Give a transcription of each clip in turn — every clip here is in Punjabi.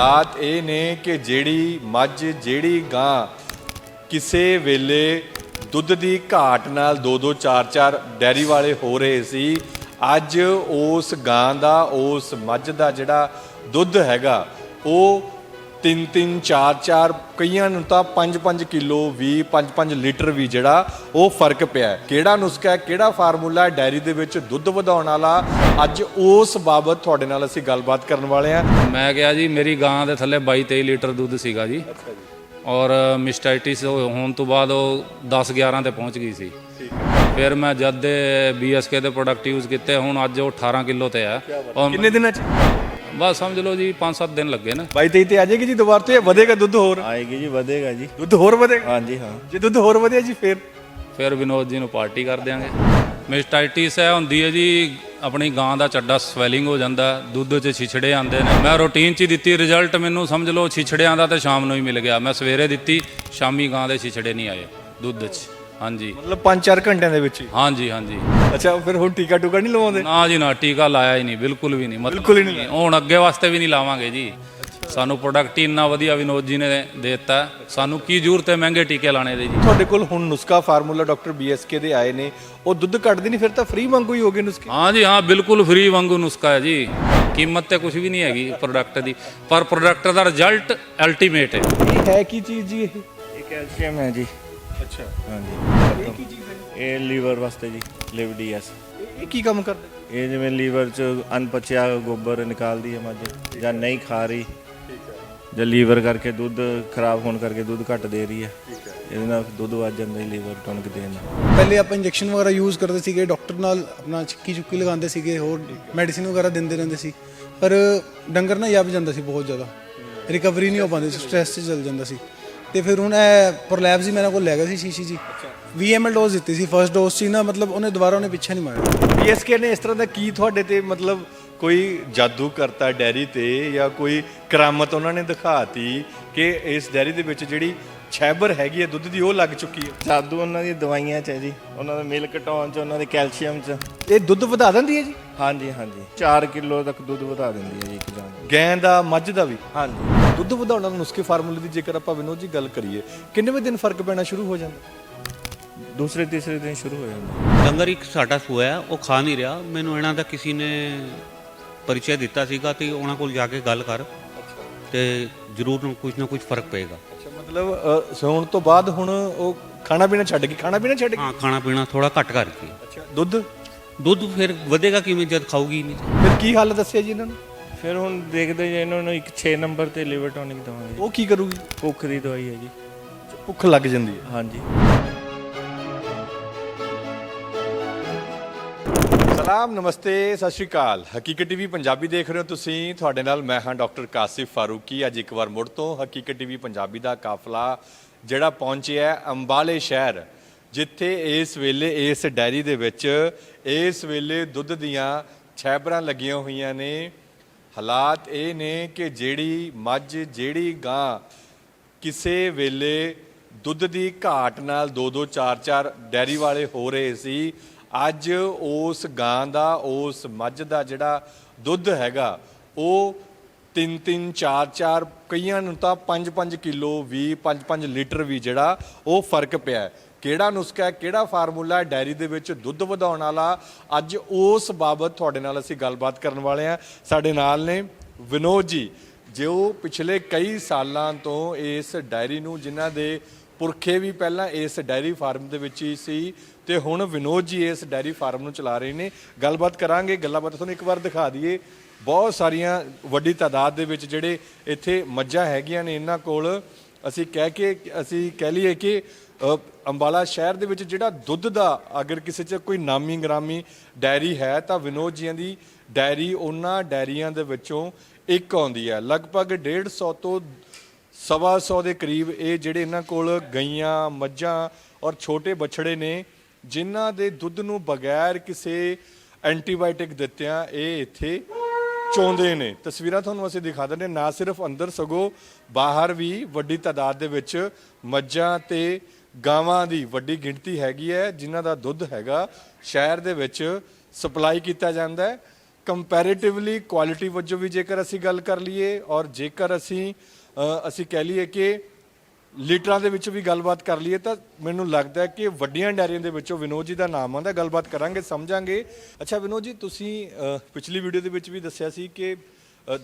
ਹਾਲਾਤ ਇਹ ਨੇ ਕਿ ਜਿਹੜੀ ਮੱਝ, ਜਿਹੜੀ ਗਾਂ ਕਿਸੇ ਵੇਲੇ ਦੁੱਧ ਦੀ ਘਾਟ ਨਾਲ 2-2 4-4 ਡੈਰੀ ਵਾਲੇ ਹੋ ਰਹੇ ਸੀ, ਅੱਜ ਉਸ ਗਾਂ ਦਾ, ਉਸ ਮੱਝ ਦਾ ਜਿਹੜਾ ਦੁੱਧ ਹੈਗਾ, ਉਹ 3-3 4-4 ਕਈਆਂ ਨੂੰ ਤਾਂ 5-5 ਕਿਲੋ ਵੀ 5-5 ਲੀਟਰ ਵੀ ਜਿਹੜਾ ਉਹ ਫ਼ਰਕ ਪਿਆ ਹੈ। ਕਿਹੜਾ ਨੁਸਖਾ ਹੈ ਕਿਹੜਾ ਫਾਰਮੂਲਾ ਹੈ ਡੈਰੀ ਦੇ ਵਿੱਚ ਦੁੱਧ ਵਧਾਉਣ ਵਾਲਾ ਅੱਜ ਉਸ ਬਾਬਤ ਤੁਹਾਡੇ ਨਾਲ ਅਸੀਂ ਗੱਲਬਾਤ ਕਰਨ ਵਾਲੇ ਹਾਂ। ਮੈਂ ਕਿਹਾ ਜੀ ਮੇਰੀ ਗਾਂ ਦੇ ਥੱਲੇ 22 23 ਲੀਟਰ ਦੁੱਧ ਸੀਗਾ ਜੀ। ਔਰ ਮਿਸਟਾਈਟਿਸ ਹੋਣ ਤੋਂ ਬਾਅਦ ਉਹ 10 11 ਤੇ ਪਹੁੰਚ ਗਈ ਸੀ। ਫਿਰ ਮੈਂ ਜਦ ਦੇ ਬੀਐਸਕੇ ਦੇ ਪ੍ਰੋਡਕਟ ਯੂਜ਼ ਕੀਤੇ ਹੁਣ ਅੱਜ ਉਹ 18 ਕਿਲੋ ਤੇ ਆ। ਔਰ ਕਿੰਨੇ ਦਿਨਾਂ ਚ? ਬਸ ਸਮਝ ਲਓ ਜੀ 5-7 ਦਿਨ ਲੱਗੇ ਨੇ। 22 23 ਤੇ ਆ ਜਾਏਗੀ ਜੀ ਦੁਬਾਰਾ ਤੇ ਵਧੇਗਾ ਦੁੱਧ ਹੋਰ? ਆਏਗੀ ਜੀ ਵਧੇਗਾ ਜੀ। ਦੁੱਧ ਹੋਰ ਵਧੇਗਾ? ਹਾਂਜੀ ਹਾਂ। ਜੇ ਦੁੱਧ ਹੋਰ ਵਧਿਆ ਜੀ ਫਿਰ? ਫਿਰ ਵਿਨੋਦ ਜੀ ਨੂੰ ਪਾਰਟੀ ਕਰ ਦਿਆਂਗੇ। ਮਿਸਟਾਈਟਿਸ ਹੈ ਹੁੰਦੀ ਹੈ ਜੀ ਆਪਣੀ ਗਾਂ ਦਾ ਚੱਡਾ ਸਵੈਲਿੰਗ ਹੋ ਜਾਂਦਾ ਦੁੱਧ 'ਚ ਛਿਛੜੇ ਆਉਂਦੇ ਨੇ। ਮੈਂ ਰੂਟੀਨ 'ਚ ਹੀ ਦਿੱਤੀ ਰਿਜ਼ਲਟ ਮੈਨੂੰ ਸਮਝ ਲਓ ਛਿਛੜਿਆਂ ਦਾ ਤੇ ਸ਼ਾਮ ਨੂੰ ਹੀ ਮਿਲ ਗਿਆ। ਮੈਂ ਸਵੇਰੇ ਦਿੱਤੀ ਸ਼ਾਮੀ ਗਾਂ ਦੇ ਛਿਛੜੇ ਨਹੀਂ ਆਏ ਦੁੱਧ 'ਚ। ਹਾਂਜੀ। ਮਤਲਬ 5-4 ਘੰਟਿਆਂ ਦੇ ਵਿੱਚ ਹੀ? ਹਾਂਜੀ ਹਾਂਜੀ। ਅੱਛਾ ਫਿਰ ਹੁਣ ਟੀਕਾ ਟੂਕਾ ਨਹੀਂ ਲਵਾਉਂਦੇ? ਨਾ ਜੀ ਨਾ ਟੀਕਾ ਲਾਇਆ ਹੀ ਨਹੀਂ ਬਿਲਕੁਲ ਵੀ ਨਹੀਂ। ਮਤਲਬ ਬਿਲਕੁਲ ਹੀ ਨਹੀਂ ਹੁਣ ਅੱਗੇ ਵਾਸਤੇ ਵੀ ਨਹੀਂ ਲਾਵਾਂਗੇ ਜੀ। ਸਾਨੂੰ ਪ੍ਰੋਡਕਟ ਹੀ ਇੰਨਾ ਵਧੀਆ ਵਿਨੋਦ ਜੀ ਨੇ ਦੇ ਦਿੱਤਾ। ਸਾਨੂੰ ਕੀ ਜ਼ਰੂਰਤ ਹੈ ਮਹਿੰਗੇ ਟੀਕੇ ਲਾਣੇ ਦੀ ਜੀ? ਤੁਹਾਡੇ ਕੋਲ ਹੁਣ ਨੁਸਖਾ ਫਾਰਮੂਲਾ ਡਾਕਟਰ ਬੀਐਸਕੇ ਦੇ ਆਏ ਨੇ। ਉਹ ਦੁੱਧ ਕੱਢਦੇ ਨਹੀਂ ਫਿਰ ਤਾਂ ਫ੍ਰੀ ਵਾਂਗੂ ਹੀ ਹੋਗੇ ਨੁਸਖੇ? ਹਾਂ ਜੀ ਹਾਂ ਬਿਲਕੁਲ ਫ੍ਰੀ ਵਾਂਗੂ ਨੁਸਖਾ ਹੈ ਜੀ। ਕੀਮਤ ਤੇ ਕੁਝ ਵੀ ਨਹੀਂ ਹੈਗੀ ਪ੍ਰੋਡਕਟ ਦੀ। ਪਰ ਪ੍ਰੋਡਕਟ ਦਾ ਰਿਜ਼ਲਟ ਅਲਟੀਮੇਟ ਹੈ। ਇਹ ਹੈ ਕੀ ਚੀਜ਼ ਜੀ ਇਹ? ਇਹ ਕੈਲਸ਼ੀਅਮ ਹੈ ਜੀ। ਅੱਛਾ। ਹਾਂਜੀ। ਇਹ ਕੀ ਚੀਜ਼ ਹੈ ਇਹ ਲੀਵਰ ਵਾਸਤੇ ਜੀ ਲਿਵ ਡੀਐਸ ਇਹ ਕੀ ਕੰਮ ਕਰਦਾ? ਇਹ ਜਿਵੇਂ ਲੀਵਰ ਚ ਅਨਪਚਿਆ ਗੋਬਰ ਨਿਕਾਲਦੀ ਹੈ ਮੱਝ ਜਾਂ ਨਹੀਂ ਖਾ ਰਹੀ। ਜਾਂ ਲੀਵਰ ਕਰਕੇ ਦੁੱਧ ਖਰਾਬ ਹੋਣ ਕਰਕੇ ਦੁੱਧ ਘੱਟ ਦੇ ਰਹੀ ਹੈ। ਇਹਦੇ ਨਾਲ ਦੁੱਧ ਵੱਧ ਜਾਂਦਾ ਲੀਵਰ ਟੌਨਿਕ ਦੇਣ ਨਾਲ। ਪਹਿਲੇ ਆਪਾਂ ਇੰਜੈਕਸ਼ਨ ਵਗੈਰਾ ਯੂਜ਼ ਕਰਦੇ ਸੀਗੇ ਡਾਕਟਰ ਨਾਲ ਆਪਣਾ ਚਿੱਕੀ ਚੁੱਕੀ ਲਗਾਉਂਦੇ ਸੀਗੇ ਹੋਰ ਮੈਡੀਸਿਨ ਵਗੈਰਾ ਦਿੰਦੇ ਰਹਿੰਦੇ ਸੀ। ਪਰ ਡੰਗਰ ਨਾ ਯੱਬ ਜਾਂਦਾ ਸੀ ਬਹੁਤ ਜ਼ਿਆਦਾ। ਰਿਕਵਰੀ ਨਹੀਂ ਹੋ ਪਾਉਂਦੀ ਸੀ ਸਟ੍ਰੈਸ 'ਚ ਚੱਲ ਜਾਂਦਾ ਸੀ। ਤੇ ਫਿਰ ਹੁਣ ਇਹ ਪ੍ਰੋਲੈਪਸ ਹੀ ਮੇਰੇ ਕੋਲ ਲੈ ਗਿਆ ਸੀ ਸ਼ੀਸ਼ੀ ਜੀ। 20 ml ਡੋਜ਼ ਦਿੱਤੀ ਸੀ ਫਰਸਟ ਡੋਜ਼ ਸੀ ਨਾ ਮਤਲਬ ਉਹਨੇ ਦੁਬਾਰਾ ਉਹਨੇ ਪਿੱਛੇ ਨਹੀਂ ਮਾਰਿਆ। ਬੀਐਸਕੇ ਨੇ ਇਸ ਤਰ੍ਹਾਂ ਦਾ ਕੀ ਤੁਹਾਡੇ ਤੇ ਮਤਲਬ ਕੋਈ ਜਾਦੂ ਕਰਤਾ ਡੈਰੀ ਤੇ ਜਾਂ ਕੋਈ ਕਰਾਮਤ ਉਹਨਾਂ ਨੇ ਦਿਖਾਤੀ ਕਿ ਇਸ ਡੈਰੀ ਦੇ ਵਿੱਚ ਜਿਹੜੀ ਛੈਬਰ ਹੈਗੀ ਹੈ ਦੁੱਧ ਦੀ ਉਹ ਲੱਗ ਚੁੱਕੀ ਹੈ? ਜਾਦੂ ਉਹਨਾਂ ਦੀ ਦਵਾਈਆਂ ਚ ਹੈ ਜੀ। ਉਹਨਾਂ ਦਾ ਮਿਲਕ ਟੌਨ ਚ ਉਹਨਾਂ ਦੇ ਕੈਲਸ਼ੀਅਮ ਚ। ਇਹ ਦੁੱਧ ਵਧਾ ਦਿੰਦੀ ਹੈ ਜੀ? ਹਾਂਜੀ ਹਾਂਜੀ। 4 ਕਿਲੋ ਤੱਕ ਦੁੱਧ ਵਧਾ ਦਿੰਦੀ ਹੈ ਜੀ ਇੱਕ ਜਾਨ ਗੈਂ ਦਾ ਮੱਝ ਦਾ ਵੀ? ਹਾਂਜੀ। ਦੁੱਧ ਵਧਾਉਣ ਵਾਲੇ ਨੁਸਖੇ ਫਾਰਮੂਲੇ ਦੀ ਜੇਕਰ ਆਪਾਂ ਵਿਨੋਦ ਜੀ ਗੱਲ ਕਰੀਏ ਕਿੰਨੇ ਦਿਨ ਫ਼ਰਕ ਪੈਣਾ ਸ਼ੁਰੂ ਹੋ ਜਾਂਦਾ? ਦੂਸਰੇ ਤੀਸਰੇ ਦਿਨ ਸ਼ੁਰੂ ਹੋ ਜਾਂਦਾ। ਡੰਗਰ ਇੱਕ ਸਾਡਾ ਸੂਆ ਹੈ ਉਹ ਖਾ ਨਹੀਂ ਰਿਹਾ। ਮੈਨੂੰ ਇਹਨਾਂ ਦਾ ਕਿਸੇ ਨੇ ਪਰਿਚੈ ਦਿੱਤਾ ਸੀਗਾ ਤੇ ਉਹਨਾਂ ਕੋਲ ਜਾ ਕੇ ਗੱਲ ਕਰ ਤੇ ਜ਼ਰੂਰ ਕੁਝ ਨਾ ਕੁਝ ਫ਼ਰਕ ਪਏਗਾ। ਅੱਛਾ ਮਤਲਬ ਅ, ਸੌਣ ਤੋਂ ਬਾਅਦ ਹੁਣ ਉਹ ਖਾਣਾ ਪੀਣਾ ਛੱਡ ਗਈ ਖਾਣਾ ਪੀਣਾ ਛੱਡ ਗਈ ਹਾਂ ਖਾਣਾ ਪੀਣਾ ਥੋੜਾ ਘੱਟ ਕਰਕੇ। ਅੱਛਾ ਦੁੱਧ? ਦੁੱਧ ਫਿਰ ਵਧੇਗਾ ਕਿਵੇਂ ਜਦ ਖਾਊਗੀ ਹੀ ਨਹੀਂ। ਫਿਰ ਕੀ ਹੱਲ ਦੱਸਿਆ ਜੀ ਇਹਨਾਂ ਨੂੰ? ਫਿਰ ਹੁਣ ਦੇਖਦੇ ਜੇ ਇਹਨਾਂ ਨੂੰ ਇੱਕ 6 ਨੰਬਰ ਤੇ ਲਿਵਰ ਟੌਨਿਕ ਦਵਾਂਗੇ। ਉਹ ਕੀ ਕਰੂਗੀ? ਭੁੱਖ ਦੀ ਦਵਾਈ ਹੈ ਜੀ। ਭੁੱਖ ਲੱਗ ਜਾਂਦੀ ਹੈ। ਹਾਂਜੀ। ਸਲਾਮ ਨਮਸਤੇ ਸਤਿ ਸ਼੍ਰੀ ਅਕਾਲ। ਹਕੀਕਤ ਟੀਵੀ ਪੰਜਾਬੀ ਦੇਖ ਰਹੇ ਹੋ ਤੁਸੀਂ। ਤੁਹਾਡੇ ਨਾਲ ਮੈਂ ਹਾਂ ਡਾਕਟਰ ਕਾਸਿਫ ਫਾਰੂਕੀ। ਅੱਜ ਇੱਕ ਵਾਰ ਮੁੜ ਤੋਂ ਹਕੀਕਤ ਟੀਵੀ ਪੰਜਾਬੀ ਦਾ ਕਾਫਲਾ ਜਿਹੜਾ ਪਹੁੰਚਿਆ ਹੈ ਅੰਬਾਲੇ ਸ਼ਹਿਰ ਜਿੱਥੇ ਇਸ ਵੇਲੇ ਇਸ ਡੈਰੀ ਦੇ ਵਿੱਚ ਇਸ ਵੇਲੇ ਦੁੱਧ ਦੀਆਂ ਛੈਬਰਾਂ ਲੱਗੀਆਂ ਹੋਈਆਂ ਨੇ। ਹਾਲਾਤ ਇਹ ਨੇ ਕਿ ਜਿਹੜੀ ਮੱਝ, ਜਿਹੜੀ ਗਾਂ ਕਿਸੇ ਵੇਲੇ ਦੁੱਧ ਦੀ ਘਾਟ ਨਾਲ 2-2 4-4 ਡੈਰੀ ਵਾਲੇ ਹੋ ਰਹੇ ਸੀ, ਅੱਜ ਉਸ ਗਾਂ ਦਾ, ਉਸ ਮੱਝ ਦਾ ਜਿਹੜਾ ਦੁੱਧ ਹੈਗਾ, ਉਹ 3-3 4-4 ਕਈਆਂ ਨੂੰ ਤਾਂ 5-5 ਕਿਲੋ ਵੀ 5-5 ਲੀਟਰ ਵੀ ਜਿਹੜਾ ਉਹ ਫ਼ਰਕ ਪਿਆ ਕਿਹੜਾ ਨੁਸਖਾ ਹੈ, ਕਿਹੜਾ ਫਾਰਮੂਲਾ ਹੈ ਡੈਰੀ ਦੇ ਵਿੱਚ ਦੁੱਧ ਵਧਾਉਣ ਵਾਲਾ। ਅੱਜ ਉਸ ਬਾਬਤ ਤੁਹਾਡੇ ਨਾਲ ਅਸੀਂ ਗੱਲਬਾਤ ਕਰਨ ਵਾਲੇ ਹਾਂ। ਸਾਡੇ ਨਾਲ ਨੇ ਵਿਨੋਦ ਜੀ, ਜੋ ਪਿਛਲੇ ਕਈ ਸਾਲਾਂ ਤੋਂ ਇਸ ਡਾਇਰੀ ਨੂੰ, ਜਿਨ੍ਹਾਂ ਦੇ ਪੁਰਖੇ ਵੀ ਪਹਿਲਾਂ ਇਸ ਡਾਇਰੀ ਫਾਰਮ ਦੇ ਵਿੱਚ ਹੀ ਸੀ, ਤੇ ਹੁਣ ਵਿਨੋਦ ਜੀ ਇਸ ਡਾਇਰੀ ਫਾਰਮ ਨੂੰ ਚਲਾ ਰਹੇ ਨੇ। ਗੱਲਬਾਤ ਕਰਾਂਗੇ, ਗੱਲਾਂ ਬਾਤਾਂ ਤੁਹਾਨੂੰ ਇੱਕ ਵਾਰ ਦਿਖਾ ਦਈਏ। ਬਹੁਤ ਸਾਰੀਆਂ ਵੱਡੀ ਤਾਦਾਦ ਦੇ ਵਿੱਚ ਜਿਹੜੇ ਇੱਥੇ ਮੱਝਾਂ ਹੈਗੀਆਂ ਨੇ, ਇਹਨਾਂ ਕੋਲ ਅਸੀਂ ਕਹਿ ਕੇ, ਅਸੀਂ ਕਹਿ ਲਈਏ ਕਿ ਅੰਬਾਲਾ ਸ਼ਹਿਰ ਦੇ ਵਿੱਚ ਜਿਹੜਾ ਦੁੱਧ ਦਾ ਅਗਰ ਕਿਸੇ 'ਚ ਕੋਈ ਨਾਮੀ ਗ੍ਰਾਮੀ ਡੈਰੀ ਹੈ ਤਾਂ ਵਿਨੋਦ ਜੀਆਂ ਦੀ ਡੈਰੀ ਉਹਨਾਂ ਡਾਇਰੀਆਂ ਦੇ ਵਿੱਚੋਂ ਇੱਕ ਆਉਂਦੀ ਹੈ। ਲਗਭਗ 150 ਤੋਂ ਸਵਾ ਸੌ ਦੇ ਕਰੀਬ ਇਹ ਜਿਹੜੇ ਇਹਨਾਂ ਕੋਲ ਗਈਆਂ, ਮੱਝਾਂ ਔਰ ਛੋਟੇ ਬਛੜੇ ਨੇ, ਜਿਨ੍ਹਾਂ ਦੇ ਦੁੱਧ ਨੂੰ ਬਗੈਰ ਕਿਸੇ ਐਂਟੀਬਾਇਓਟਿਕ ਦਿੱਤਿਆਂ ਇਹ ਇੱਥੇ ਚੋਂਦੇ ਨੇ। ਤਸਵੀਰਾਂ ਤੁਹਾਨੂੰ ਅਸੀਂ ਦਿਖਾ ਦਿੰਦੇ ਨਾ ਸਿਰਫ ਅੰਦਰ ਸਗੋ ਬਾਹਰ ਵੀ ਵੱਡੀ ਤਾਦਾਦ ਦੇ ਵਿੱਚ ਮੱਝਾਂ ਤੇ ਗਾਵਾਂ ਦੀ ਵੱਡੀ ਗਿਣਤੀ ਹੈਗੀ ਹੈ, ਜਿਨ੍ਹਾਂ ਦਾ ਦੁੱਧ ਹੈਗਾ, ਸ਼ਹਿਰ ਦੇ ਵਿੱਚ ਸਪਲਾਈ ਕੀਤਾ ਜਾਂਦਾ ਹੈ। ਕੰਪੈਰੀਟਿਵਲੀ ਕੁਆਲਿਟੀ ਵਜੋਂ ਵੀ ਜੇਕਰ ਅਸੀਂ ਗੱਲ ਕਰ ਲਈਏ ਔਰ ਜੇਕਰ ਅਸੀਂ ਅਸੀਂ ਕਹਿ ਲਈਏ ਕਿ ਲੀਟਰਾਂ ਦੇ ਵਿੱਚ ਵੀ ਗੱਲਬਾਤ ਕਰ ਲਈਏ ਤਾਂ ਮੈਨੂੰ ਲੱਗਦਾ ਹੈ ਕਿ ਵੱਡੀਆਂ ਡੈਰੀਆਂ ਦੇ ਵਿੱਚੋਂ ਵਿਨੋਦ ਜੀ ਦਾ ਨਾਮ ਆਉਂਦਾ, ਗੱਲਬਾਤ ਕਰਾਂਗੇ, ਸਮਝਾਂਗੇ। ਅੱਛਾ, ਵਿਨੋਦ ਜੀ, ਤੁਸੀਂ ਪਿਛਲੀ ਵੀਡੀਓ ਦੇ ਵਿੱਚ ਵੀ ਦੱਸਿਆ ਸੀ ਕਿ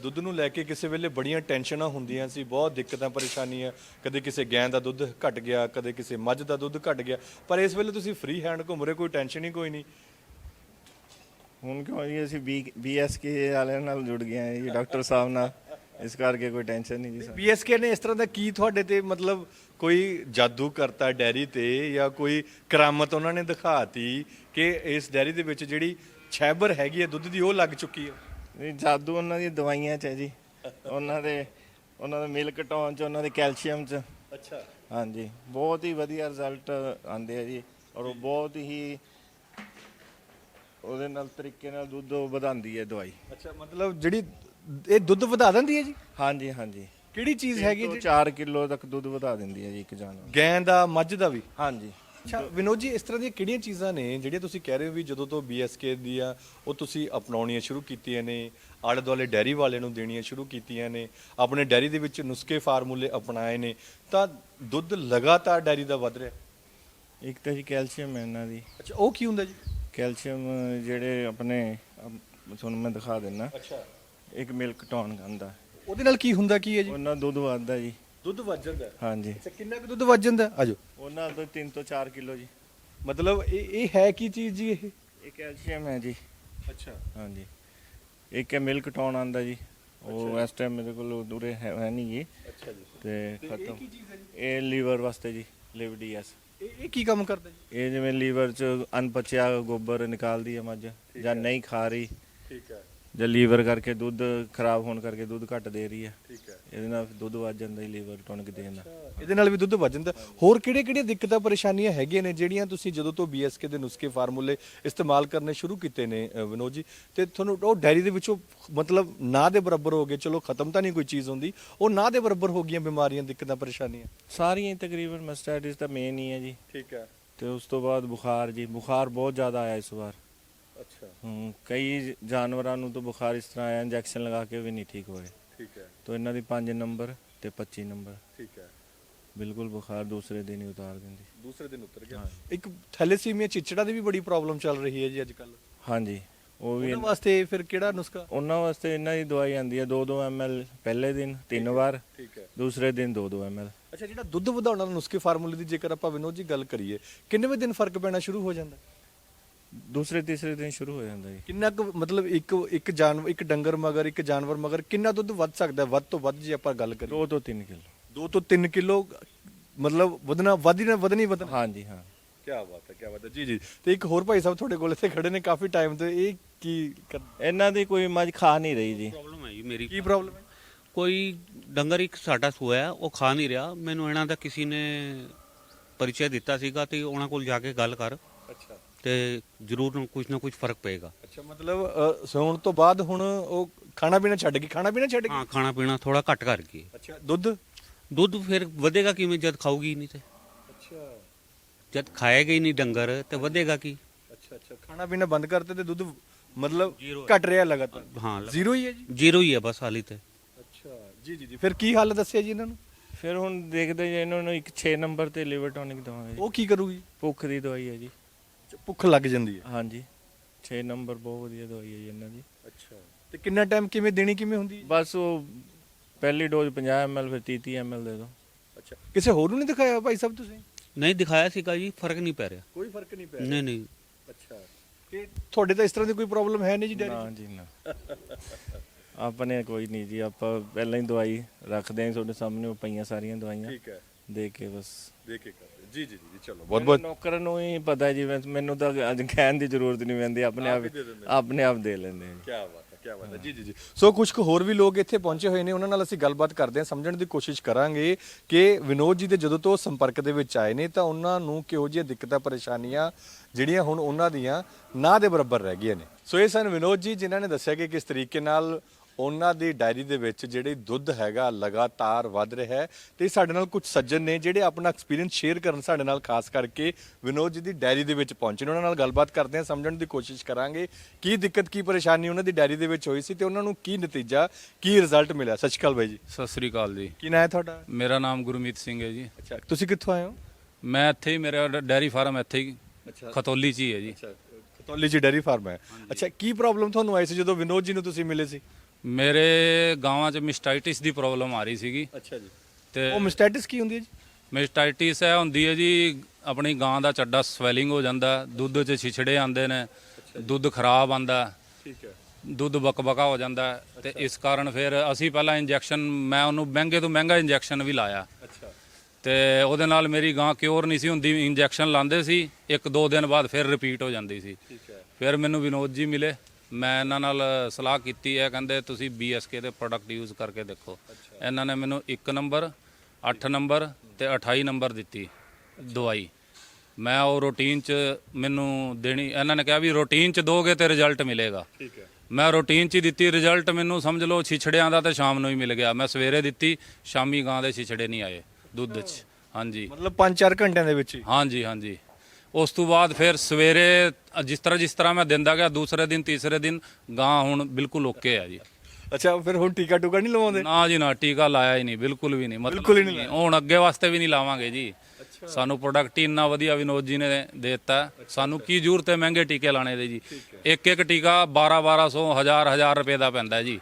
ਦੁੱਧ ਨੂੰ ਲੈ ਕੇ ਕਿਸੇ ਵੇਲੇ ਬੜੀਆਂ ਟੈਨਸ਼ਨਾਂ ਹੁੰਦੀਆਂ ਸੀ ਬਹੁਤ ਦਿੱਕਤਾਂ ਪਰੇਸ਼ਾਨੀਆਂ। ਕਦੇ ਕਿਸੇ ਗਾਂ ਦਾ ਦੁੱਧ ਘਟ ਗਿਆ ਕਦੇ ਕਿਸੇ ਮੱਝ ਦਾ ਦੁੱਧ ਘਟ ਗਿਆ। ਪਰ ਇਸ ਵੇਲੇ ਤੁਸੀਂ ਫ੍ਰੀ ਹੈਂਡ ਘੁੰਮ ਰਹੇ ਕੋਈ ਟੈਨਸ਼ਨ ਹੀ ਕੋਈ ਨਹੀਂ। ਹੁਣ ਕਿਉਂ ਜੀ ਅਸੀਂ ਬੀਐਸਕੇ ਵਾਲਿਆਂ ਨਾਲ ਜੁੜ ਗਏ ਹਾਂ ਜੀ ਡਾਕਟਰ ਸਾਹਿਬ ਨਾਲ। ਇਸ ਕਰਕੇ ਕੋਈ ਟੈਨਸ਼ਨ ਨਹੀਂ ਜੀ ਸਾਨੂੰ। ਬੀਐਸਕੇ ਨੇ ਇਸ ਤਰ੍ਹਾਂ ਦਾ ਕੀ ਤੁਹਾਡੇ ਤੇ ਮਤਲਬ ਕੋਈ ਜਾਦੂ ਕਰਤਾ ਡੈਰੀ ਤੇ ਜਾਂ ਕੋਈ ਕਰਾਮਤ ਉਹਨਾਂ ਨੇ ਦਿਖਾਤੀ ਕਿ ਇਸ ਡੈਰੀ ਦੇ ਵਿੱਚ ਜਿਹੜੀ ਛੈਬਰ ਹੈਗੀ ਹੈ ਦੁੱਧ ਦੀ ਉਹ ਲੱਗ ਚੁੱਕੀ ਹੈ? ਨਹੀਂ ਜਾਦੂ ਉਹਨਾਂ ਦੀ ਦਵਾਈਆਂ 'ਚ ਹੈ ਜੀ। ਉਹਨਾਂ ਦੇ ਉਹਨਾਂ ਦੇ ਮਿਲਕ ਟੌਨ 'ਚ ਉਹਨਾਂ ਦੇ ਕੈਲਸ਼ੀਅਮ 'ਚ। ਅੱਛਾ। ਹਾਂਜੀ ਬਹੁਤ ਹੀ ਵਧੀਆ ਰਿਜ਼ਲਟ ਆਉਂਦੇ ਆ ਜੀ ਔਰ ਉਹ ਬਹੁਤ ਹੀ ਉਹਦੇ ਨਾਲ ਤਰੀਕੇ ਨਾਲ ਦੁੱਧ ਉਹ ਵਧਾਉਂਦੀ ਹੈ ਦਵਾਈ। ਅੱਛਾ ਮਤਲਬ ਜਿਹੜੀ ਇਹ ਦੁੱਧ ਵਧਾ ਦਿੰਦੀ ਹੈ ਜੀ? ਹਾਂਜੀ ਹਾਂਜੀ। ਕਿਹੜੀ ਚੀਜ਼ ਹੈਗੀ ਤੋਂ 4 ਕਿਲੋ ਤੱਕ ਦੁੱਧ ਵਧਾ ਦਿੰਦੀ ਹੈ ਜੀ ਇੱਕ ਜਾਨਵਰ। ਗੈਂ ਦਾ ਮੱਝ ਦਾ ਵੀ? ਹਾਂਜੀ। ਅੱਛਾ ਵਿਨੋਦ ਜੀ ਇਸ ਤਰ੍ਹਾਂ ਦੀਆਂ ਕਿਹੜੀਆਂ ਚੀਜ਼ਾਂ ਨੇ ਜਿਹੜੀਆਂ ਤੁਸੀਂ ਕਹਿ ਰਹੇ ਹੋ ਵੀ ਜਦੋਂ ਤੋਂ ਬੀਐਸਕੇ ਦੀਆਂ ਉਹ ਤੁਸੀਂ ਅਪਣਾਉਣੀਆਂ ਸ਼ੁਰੂ ਕੀਤੀਆਂ ਨੇ ਆਲੇ ਦੁਆਲੇ ਡੈਰੀ ਵਾਲੇ ਨੂੰ ਦੇਣੀਆਂ ਸ਼ੁਰੂ ਕੀਤੀਆਂ ਨੇ ਆਪਣੇ ਡੈਰੀ ਦੇ ਵਿੱਚ ਨੁਸਖੇ ਫਾਰਮੂਲੇ ਅਪਣਾਏ ਨੇ ਤਾਂ ਦੁੱਧ ਲਗਾਤਾਰ ਡੈਰੀ ਦਾ ਵਧ ਰਿਹਾ? ਇੱਕ ਤਾਂ ਜੀ ਕੈਲਸ਼ੀਅਮ ਹੈ ਇਹਨਾਂ ਦੀ। ਅੱਛਾ ਉਹ ਕੀ ਹੁੰਦਾ ਜੀ? ਕੈਲਸ਼ੀਅਮ ਜਿਹੜੇ ਆਪਣੇ ਅਮ, ਤੁਹਾਨੂੰ ਮੈਂ ਦਿਖਾ ਦਿੰਨਾ। ਅੱਛਾ। ਇੱਕ ਮਿਲਕ ਟੌਨ ਆਂਦਾ ਉਹਦੇ ਨਾਲ ਕੀ ਹੁੰਦਾ ਕੀ ਹੈ ਜੀ? ਉਹਨਾਂ ਦੁੱਧ ਵੱਧਦਾ ਜੀ। ਦੁੱਧ ਵੱਜ ਜਾਂਦਾ। ਹਾਂਜੀ। ਅੱਛਾ ਕਿੰਨਾ ਕੁ ਦੁੱਧ ਵੱਜ ਜਾਂਦਾ? ਆਜੋ। ਉਹਨਾਂ ਤੋਂ 3 ਤੋਂ 4 ਕਿਲੋ ਜੀ। ਮਤਲਬ ਇਹ ਇਹ ਹੈ ਕੀ ਚੀਜ਼ ਜੀ ਇਹ? ਇਹ ਕੈਲਸ਼ੀਅਮ ਹੈ ਜੀ। ਅੱਛਾ। ਹਾਂਜੀ। ਇੱਕ ਹੈ ਮਿਲਕ ਟੌਨ ਆਂਦਾ ਜੀ। ਉਹ ਇਸ ਟਾਈਮ ਮੇਰੇ ਕੋਲ ਦੂਰੇ ਹੈ ਹੈ ਨਹੀਂ ਜੀ। ਅੱਛਾ ਜੀ। ਤੇ ਇਹ ਖਤਮ। ਕੀ ਚੀਜ਼ ਹੈ ਜੀ? ਇਹ ਲੀਵਰ ਵਾਸਤੇ ਜੀ ਲਿਵ ਡੀਐਸ ਇਹ ਇਹ ਕੀ ਕੰਮ ਕਰਦਾ ਜੀ? ਇਹ ਜਿਵੇਂ ਲੀਵਰ ਚ ਅਨਪਚਿਆ ਗੋਬਰ ਨਿਕਾਲਦੀ ਹੈ ਮੱਝ ਜਾਂ ਨਹੀਂ ਖਾ ਰਹੀ। ਠੀਕ ਹੈ। ਜਾਂ ਲੀਵਰ ਕਰਕੇ ਦੁੱਧ ਖਰਾਬ ਹੋਣ ਕਰਕੇ ਦੁੱਧ ਘੱਟ ਦੇ ਰਹੀ ਹੈ। ਠੀਕ ਹੈ। ਇਹਦੇ ਨਾਲ ਦੁੱਧ ਵੱਧ ਜਾਂਦਾ ਜੀ ਲੀਵਰ ਟੌਨਿਕ ਦੇਣ ਨਾਲ। ਇਹਦੇ ਨਾਲ ਵੀ ਦੁੱਧ ਵੱਜ ਜਾਂਦਾ। ਹੋਰ ਕਿਹੜੇ ਕਿਹੜੇ ਦਿੱਕਤਾਂ ਪਰੇਸ਼ਾਨੀਆਂ ਹੈਗੀਆਂ ਨੇ ਜਿਹੜੀਆਂ ਤੁਸੀਂ ਜਦੋਂ ਤੋਂ ਬੀਐਸਕੇ ਦੇ ਨੁਸਖੇ ਫਾਰਮੂਲੇ ਇਸਤੇਮਾਲ ਕਰਨੇ ਸ਼ੁਰੂ ਕੀਤੇ ਨੇ ਅ, ਵਿਨੋਦ ਜੀ? ਤੇ ਤੁਹਾਨੂੰ ਉਹ ਡੈਰੀ ਦੇ ਵਿੱਚੋਂ ਮਤਲਬ ਨਾ ਦੇ ਬਰਾਬਰ ਹੋ ਗਏ। ਚਲੋ ਖਤਮ ਤਾਂ ਨਹੀਂ ਕੋਈ ਚੀਜ਼ ਹੁੰਦੀ। ਉਹ ਨਾ ਦੇ ਬਰਾਬਰ ਹੋ ਗਈਆਂ ਬਿਮਾਰੀਆਂ ਦਿੱਕਤਾਂ ਪਰੇਸ਼ਾਨੀਆਂ? ਸਾਰੀਆਂ ਹੀ ਤਕਰੀਬਨ ਮਸਟੈਟਿਸ ਤਾਂ ਮੇਨ ਹੀ ਹੈ ਜੀ। ਠੀਕ ਹੈ। ਤੇ ਉਸ ਤੋਂ ਬਾਅਦ ਬੁਖਾਰ ਜੀ। ਬੁਖਾਰ ਬਹੁਤ ਜ਼ਿਆਦਾ ਆਇਆ ਇਸ ਵਾਰ। ਅੱਛਾ। ਹੂੰ ਕਈ ਜਾਨਵਰਾਂ ਨੂੰ ਤਾਂ ਬੁਖਾਰ ਇਸ ਤਰ੍ਹਾਂ ਆਇਆ ਇੰਜੈਕਸ਼ਨ ਲਗਾ ਕੇ ਵੀ ਨਹੀਂ ਠੀਕ ਹੋਏ। ਠੀਕ ਹੈ। ਤਾਂ ਇਹਨਾਂ ਦੀ 5 ਨੰਬਰ ਤੇ 25 ਨੰਬਰ। ਠੀਕ ਹੈ। ਬਿਲਕੁਲ ਬੁਖਾਰ ਦੂਸਰੇ ਦਿਨ ਹੀ ਉਤਾਰ ਦਿੰਦੀ। ਦੂਸਰੇ ਦਿਨ ਉਤਰ ਗਿਆ। ਇੱਕ ਥੈਲੇਸੀਮੀਆ ਚਿਚੜਾ ਦੀ ਵੀ ਬੜੀ ਪ੍ਰੋਬਲਮ ਚੱਲ ਰਹੀ ਹੈ ਜੀ ਅੱਜ ਕੱਲ ਹਾਂਜੀ ਉਹ ਵੀ ਉਹਨਾਂ ਵਾਸਤੇ ਫਿਰ ਕਿਹੜਾ ਨੁਸਖਾ? ਉਹਨਾਂ ਵਾਸਤੇ ਇਹਨਾਂ ਦੀ ਦਵਾਈ ਆਂਦੀ ਹੈ 2-2 ml ਪਹਿਲੇ ਦਿਨ ਤਿੰਨ ਵਾਰ ਠੀਕ ਹੈ। ਦੂਸਰੇ ਦਿਨ 2-2 ml ਅੱਛਾ ਜਿਹੜਾ ਦੁੱਧ ਵਧਾਉਣ ਵਾਲਾ ਨੁਸਖੇ ਫਾਰਮੂਲੇ ਦੀ ਜੇਕਰ ਆਪਾਂ ਵਿਨੋਦ ਜੀ ਗੱਲ ਕਰੀਏ ਕਿੰਨੇਵੇਂ ਦਿਨ ਫ਼ਰਕ ਪੈਣਾ ਸ਼ੁਰੂ ਹੋ ਜਾਂਦਾ? ਦੂਸਰੇ ਤੀਸਰੇ ਦਿਨ ਸ਼ੁਰੂ ਹੋ ਜਾਂਦਾ ਜੀ। ਕਿੰਨਾ ਕੁ ਮਤਲਬ ਇੱਕ ਇੱਕ ਜਾਨਵਰ ਇੱਕ ਡੰਗਰ ਮਗਰ ਇੱਕ ਜਾਨਵਰ ਮਗਰ ਕਿੰਨਾ ਦੁੱਧ ਵੱਧ ਸਕਦਾ ਹੈ? ਵੱਧ ਤੋਂ ਵੱਧ ਜੇ ਆਪਾਂ ਗੱਲ ਕਰੀਏ। 2 ਤੋਂ 3 ਕਿਲੋ। 2 ਤੋਂ 3 ਕਿਲੋ ਮਤਲਬ ਵਧਣਾ ਵਧੀ ਨਾ ਵਧਣੀ ਵਧਣਾ। ਹਾਂਜੀ ਹਾਂ। ਕੀ ਬਾਤ ਹੈ ਕੀ ਬਾਤ ਹੈ। ਜੀ ਜੀ। ਤੇ ਇੱਕ ਹੋਰ ਭਾਈ ਸਾਹਿਬ ਤੁਹਾਡੇ ਕੋਲ ਇੱਥੇ ਖੜੇ ਨੇ ਕਾਫੀ ਟਾਈਮ ਤੋਂ। ਇਹ ਕੀ ਕਰ- ਇਹਨਾਂ ਦੀ ਕੋਈ ਮੱਝ ਖਾ ਨਹੀਂ ਰਹੀ ਜੀ। ਪ੍ਰੋਬਲਮ ਹੈ ਜੀ ਮੇਰੀ। ਕੀ ਪ੍ਰੋਬਲਮ ਹੈ? ਕੋਈ ਡੰਗਰ ਇੱਕ ਸਾਡਾ ਸੋਇਆ ਹੈ, ਉਹ ਖਾ ਨਹੀਂ ਰਿਹਾ। ਮੈਨੂੰ ਇਹਨਾਂ ਦਾ ਕਿਸੇ ਨੇ ਪਰਿਚੈ ਦਿੱਤਾ ਸੀਗਾ ਤੇ ਉਹਨਾਂ ਕੋਲ ਜਾ ਕੇ ਗੱਲ ਕਰ। ਅੱਛਾ। ਤੇ ਜ਼ਰੂਰ ਕੁਝ ਨਾ ਕੁਝ ਫ਼ਰਕ ਪਏਗਾ। ਅੱਛਾ ਮਤਲਬ ਅ, ਸੌਣ ਤੋਂ ਬਾਅਦ ਹੁਣ ਉਹ ਖਾਣਾ ਪੀਣਾ ਛੱਡ ਗਈ ਖਾਣਾ ਪੀਣਾ ਛੱਡ ਗਈ? ਹਾਂ ਖਾਣਾ ਪੀਣਾ ਥੋੜਾ ਘੱਟ ਕਰ ਗਈ। ਅੱਛਾ ਦੁੱਧ? ਦੁੱਧ ਫਿਰ ਵਧੇਗਾ ਕਿਵੇਂ ਜਦ ਖਾਊਗੀ ਹੀ ਨਹੀਂ ਤੇ? ਅੱਛਾ। ਜਦ ਖਾਏਗਾ ਹੀ ਨਹੀਂ ਡੰਗਰ ਤੇ ਵਧੇਗਾ ਕੀ? ਅੱਛਾ ਅੱਛਾ ਖਾਣਾ ਪੀਣਾ ਬੰਦ ਕਰਤੇ ਤੇ ਦੁੱਧ ਮਤਲਬ ਘਟ ਰਿਹਾ ਲਗਾਤਾਰ? ਹਾਂ ਜ਼ੀਰੋ ਹੀ ਹੈ ਜੀ? ਜ਼ੀਰੋ ਹੀ ਹੈ ਬਸ ਹਾਲੀ ਤੇ। ਅੱਛਾ ਜੀ ਜੀ ਜੀ। ਫਿਰ ਕੀ ਹੱਲ ਦੱਸਿਆ ਜੀ ਇਹਨਾਂ ਨੂੰ? ਫਿਰ ਹੁਣ ਦੇਖਦੇ ਜੇ ਇਹਨਾਂ ਨੂੰ ਇੱਕ 6 ਨੰਬਰ ਤੇ ਲਿਵਰ ਟੌਨਿਕ ਦਵਾਂਗੇ। ਉਹ ਕੀ ਕਰੂਗੀ? ਭੁੱਖ ਦੀ ਦਵਾਈ ਹੈ ਜੀ। ਭੁੱਖ ਲੱਗ ਜਾਂਦੀ ਹੈ। ਹਾਂਜੀ। 6 ਨੰਬਰ ਬਹੁਤ ਵਧੀਆ ਦਵਾਈ ਹੈ ਜੀ ਇਹਨਾਂ ਦੀ। ਅੱਛਾ। ਤੇ ਕਿੰਨਾ ਟਾਈਮ ਕਿਵੇਂ ਦੇਣੀ ਕਿਵੇਂ ਹੁੰਦੀ ਹੈ? ਬਸ ਉਹ ਪਹਿਲੀ ਡੋਜ਼ 50 ml ਫਿਰ 30 30 ml ਦੇ ਦਿਓ। ਅੱਛਾ। ਕਿਸੇ ਹੋਰ ਨੂੰ ਨਹੀਂ ਦਿਖਾਇਆ ਭਾਈ ਸਾਹਿਬ ਤੁਸੀਂ? ਨਹੀਂ ਦਿਖਾਇਆ ਸੀਗਾ ਜੀ ਫ਼ਰਕ ਨਹੀਂ ਪੈ ਰਿਹਾ। ਕੋਈ ਫ਼ਰਕ ਨਹੀਂ ਪਿਆ ਨਹੀਂ ਨਹੀਂ। ਅੱਛਾ। ਕਿ ਤੁਹਾਡੇ ਤਾਂ ਇਸ ਤਰ੍ਹਾਂ ਦੀ ਕੋਈ ਪ੍ਰੋਬਲਮ ਹੈ ਨਹੀਂ ਜੀ ਨਾ ਡੈਡੀ ਜੀ ਨਾ। ਆਪਣੇ ਕੋਈ ਨਹੀਂ ਜੀ ਆਪਾਂ ਪਹਿਲਾਂ ਹੀ ਦਵਾਈ ਰੱਖਦੇ ਹਾਂ ਤੁਹਾਡੇ ਸਾਹਮਣੇ ਉਹ ਪਈਆਂ ਸਾਰੀਆਂ ਦਵਾਈਆਂ। ਠੀਕ ਹੈ। ਦੇ ਕੇ ਬਸ। ਦੇਖ ਕੇ ਕਰਦੇ ਜੀ ਜੀ ਜੀ ਚਲੋ। ਬਹੁਤ ਬਹੁਤ ਨੌਕਰ ਨੂੰ ਹੀ ਪਤਾ ਜੀ ਬਸ ਮੈਨੂੰ ਤਾਂ ਅੱਜ ਕਹਿਣ ਦੀ ਜ਼ਰੂਰਤ ਨਹੀਂ ਪੈਂਦੀ ਆਪਣੇ ਆਪ ਆਪਣੇ ਆਪ ਦੇ ਲੈਂਦੇ ਜੀ ਕੀ ਬਾਤ ਹੈ ਕੀ ਬਾਤ ਹੈ। ਜੀ ਜੀ ਜੀ। ਸੋ ਕੁਝ ਕੁ ਹੋਰ ਵੀ ਲੋਕ ਇੱਥੇ ਪਹੁੰਚੇ ਹੋਏ ਨੇ ਉਹਨਾਂ ਨਾਲ ਅਸੀਂ ਗੱਲਬਾਤ ਕਰਦੇ ਹਾਂ ਸਮਝਣ ਦੀ ਕੋਸ਼ਿਸ਼ ਕਰਾਂਗੇ ਕਿ ਵਿਨੋਦ ਜੀ ਦੇ ਜਦੋਂ ਤੋਂ ਸੰਪਰਕ ਦੇ ਵਿੱਚ ਆਏ ਨੇ ਤਾਂ ਉਹਨਾਂ ਨੂੰ ਕਿਹੋ ਜਿਹੀਆਂ ਦਿੱਕਤਾਂ ਪਰੇਸ਼ਾਨੀਆਂ ਜਿਹੜੀਆਂ ਹੁਣ ਉਹਨਾਂ ਦੀਆਂ ਨਾ ਦੇ ਬਰਾਬਰ ਰਹਿ ਗਈਆਂ ਨੇ। ਸੋ ਇਹ ਸਨ ਵਿਨੋਦ ਜੀ ਜਿਨ੍ਹਾਂ ਨੇ ਦੱਸਿਆ ਕਿ ਕਿਸ ਤਰੀਕੇ ਨਾਲ ਉਹਨਾਂ ਦੀ ਡਾਇਰੀ ਦੇ ਵਿੱਚ ਜਿਹੜੀ ਦੁੱਧ ਹੈਗਾ ਲਗਾਤਾਰ ਵੱਧ ਰਿਹਾ ਹੈ ਤੇ ਸਾਡੇ ਨਾਲ ਕੁਝ ਸੱਜਣ ਨੇ ਜਿਹੜੇ ਆਪਣਾ ਐਕਸਪੀਰੀਅੰਸ ਸ਼ੇਅਰ ਕਰਨ ਸਾਡੇ ਨਾਲ ਖਾਸ ਕਰਕੇ ਵਿਨੋਦ ਜੀ ਦੀ ਡਾਇਰੀ ਦੇ ਵਿੱਚ ਪਹੁੰਚੇ ਨੇ। ਉਹਨਾਂ ਨਾਲ ਗੱਲਬਾਤ ਕਰਦੇ ਹਾਂ ਸਮਝਣ ਦੀ ਕੋਸ਼ਿਸ਼ ਕਰਾਂਗੇ ਕੀ ਦਿੱਕਤ ਕੀ ਪਰੇਸ਼ਾਨੀ ਉਹਨਾਂ ਦੀ ਡਾਇਰੀ ਦੇ ਵਿੱਚ ਹੋਈ ਸੀ ਤੇ ਉਹਨਾਂ ਨੂੰ ਕੀ ਨਤੀਜਾ ਕੀ ਰਿਜ਼ਲਟ ਮਿਲਿਆ। ਸਤਿ ਸ਼੍ਰੀ ਅਕਾਲ ਬਾਈ ਜੀ। ਸਤਿ ਸ੍ਰੀ ਅਕਾਲ ਜੀ। ਕੀ ਨਾਂ ਹੈ ਤੁਹਾਡਾ? ਮੇਰਾ ਨਾਮ ਗੁਰਮੀਤ ਸਿੰਘ ਹੈ ਜੀ। ਅੱਛਾ ਤੁਸੀਂ ਕਿੱਥੋਂ ਆਏ ਹੋ? ਮੈਂ ਇੱਥੇ ਹੀ ਮੇਰਾ ਡੈਰੀ ਫਾਰਮ ਇੱਥੇ ਹੀ ਅੱਛਾ। ਖਤੌਲੀ 'ਚ ਹੀ ਹੈ ਜੀ। ਅੱਛਾ ਕਤੌਲੀ ਜੀ ਡੈਰੀ ਫਾਰਮ ਹੈ। ਅੱਛਾ ਕੀ ਪ੍ਰੋਬਲਮ ਤੁਹਾਨੂੰ ਆਈ ਸੀ ਜਦੋਂ ਵਿਨੋਦ ਜੀ ਨੂੰ ਤੁਸੀਂ ਮਿਲੇ ਸੀ? ਮੇਰੇ ਗਾਵਾਂ 'ਚ ਮਿਸਟਾਈਟਿਸ ਦੀ ਪ੍ਰੋਬਲਮ ਆ ਰਹੀ ਸੀਗੀ। ਅੱਛਾ ਜੀ। ਤੇ ਉਹ ਮਿਸਟੈਟਿਸ ਕੀ ਹੁੰਦੀ ਹੈ ਜੀ? ਮਿਸਟਾਈਟਿਸ ਹੈ ਹੁੰਦੀ ਹੈ ਜੀ ਆਪਣੀ ਗਾਂ ਦਾ ਚੱਡਾ ਸਵੈਲਿੰਗ ਹੋ ਜਾਂਦਾ ਦੁੱਧ 'ਚ ਛਿਛੜੇ ਆਉਂਦੇ ਨੇ ਦੁੱਧ ਖਰਾਬ ਆਂਦਾ ਠੀਕ ਹੈ। ਦੁੱਧ ਬਕਬਕਾ ਹੋ ਜਾਂਦਾ ਤੇ ਇਸ ਕਾਰਨ ਫਿਰ ਅਸੀਂ ਪਹਿਲਾਂ ਇੰਜੈਕਸ਼ਨ ਮੈਂ ਉਹਨੂੰ ਮਹਿੰਗੇ ਤੋਂ ਮਹਿੰਗਾ ਇੰਜੈਕਸ਼ਨ ਵੀ ਲਾਇਆ। ਅੱਛਾ। ਤੇ ਉਹਦੇ ਨਾਲ ਮੇਰੀ ਗਾਂ ਕਿਉਰ ਨਹੀਂ ਸੀ ਹੁੰਦੀ ਇੰਜੈਕਸ਼ਨ ਲਾਉਂਦੇ ਸੀ ਇੱਕ ਦੋ ਦਿਨ ਬਾਅਦ ਫਿਰ ਰਿਪੀਟ ਹੋ ਜਾਂਦੀ ਸੀ। ਠੀਕ ਹੈ। ਫਿਰ ਮੈਨੂੰ ਵਿਨੋਦ ਜੀ ਮਿਲੇ। ਮੈਂ ਇਹਨਾਂ ਨਾਲ ਸਲਾਹ ਕੀਤੀ ਹੈ ਕਹਿੰਦੇ ਤੁਸੀਂ BSK ਦੇ ਪ੍ਰੋਡਕਟ ਯੂਜ਼ ਕਰਕੇ ਦੇਖੋ। ਇਹਨਾਂ ਨੇ ਮੈਨੂੰ 1 ਨੰਬਰ 8 ਨੰਬਰ ਤੇ 28 ਨੰਬਰ ਦਿੱਤੀ ਦਵਾਈ। ਮੈਂ ਉਹ ਰੂਟੀਨ ਚ ਮੈਨੂੰ ਦੇਣੀ ਇਹਨਾਂ ਨੇ ਕਿਹਾ ਵੀ ਰੂਟੀਨ ਚ ਦੋਗੇ ਤੇ ਰਿਜ਼ਲਟ ਮਿਲੇਗਾ। ਠੀਕ ਹੈ। ਮੈਂ ਰੂਟੀਨ ਚ ਹੀ ਦਿੱਤੀ ਰਿਜ਼ਲਟ ਮੈਨੂੰ ਸਮਝ ਲਓ ਛਿਛੜਿਆਂ ਦਾ ਤੇ ਸ਼ਾਮ ਨੂੰ ਹੀ ਮਿਲ ਗਿਆ। ਮੈਂ ਸਵੇਰੇ ਦਿੱਤੀ ਸ਼ਾਮੀ ਗਾਂ ਦੇ ਛਿਛੜੇ ਨਹੀਂ ਆਏ ਦੁੱਧ ਚ। ਹਾਂਜੀ। ਮਤਲਬ 5-4 ਘੰਟਿਆਂ ਦੇ ਵਿੱਚ ਹੀ। ਹਾਂਜੀ ਹਾਂਜੀ। ਉਸ ਤੋਂ ਬਾਅਦ ਫਿਰ ਸਵੇਰੇ ਜਿਸ ਤਰ੍ਹਾਂ ਜਿਸ ਤਰ੍ਹਾਂ ਮੈਂ ਦਿੰਦਾ ਗਿਆ ਦੂਸਰੇ ਦਿਨ ਤੀਸਰੇ ਦਿਨ ਗਾਂ ਹੁਣ ਬਿਲਕੁਲ ਓਕੇ ਆ ਜੀ। ਅੱਛਾ ਫਿਰ ਹੁਣ ਟੀਕਾ ਟੂਕਾ ਨਹੀਂ ਲਵਾਉਂਦੇ? ਨਾ ਜੀ ਨਾ ਟੀਕਾ ਲਾਇਆ ਹੀ ਨਹੀਂ ਬਿਲਕੁਲ ਵੀ ਨਹੀਂ। ਮਤਲਬ ਬਿਲਕੁਲ ਹੀ ਨਹੀਂ ਹੁਣ ਅੱਗੇ ਵਾਸਤੇ ਵੀ ਨਹੀਂ ਲਾਵਾਂਗੇ ਜੀ। ਸਾਨੂੰ ਪ੍ਰੋਡਕਟ ਹੀ ਇੰਨਾ ਵਧੀਆ ਵਿਨੋਦ ਜੀ ਨੇ ਦੇ ਦਿੱਤਾ। ਸਾਨੂੰ ਕੀ ਜ਼ਰੂਰਤ ਹੈ ਮਹਿੰਗੇ ਟੀਕੇ ਲਾਣੇ ਦੇ ਜੀ? ਇੱਕ ਇੱਕ ਟੀਕਾ 12 1200 1000 1000 ਰੁਪਏ ਦਾ ਪੈਂਦਾ ਜੀ।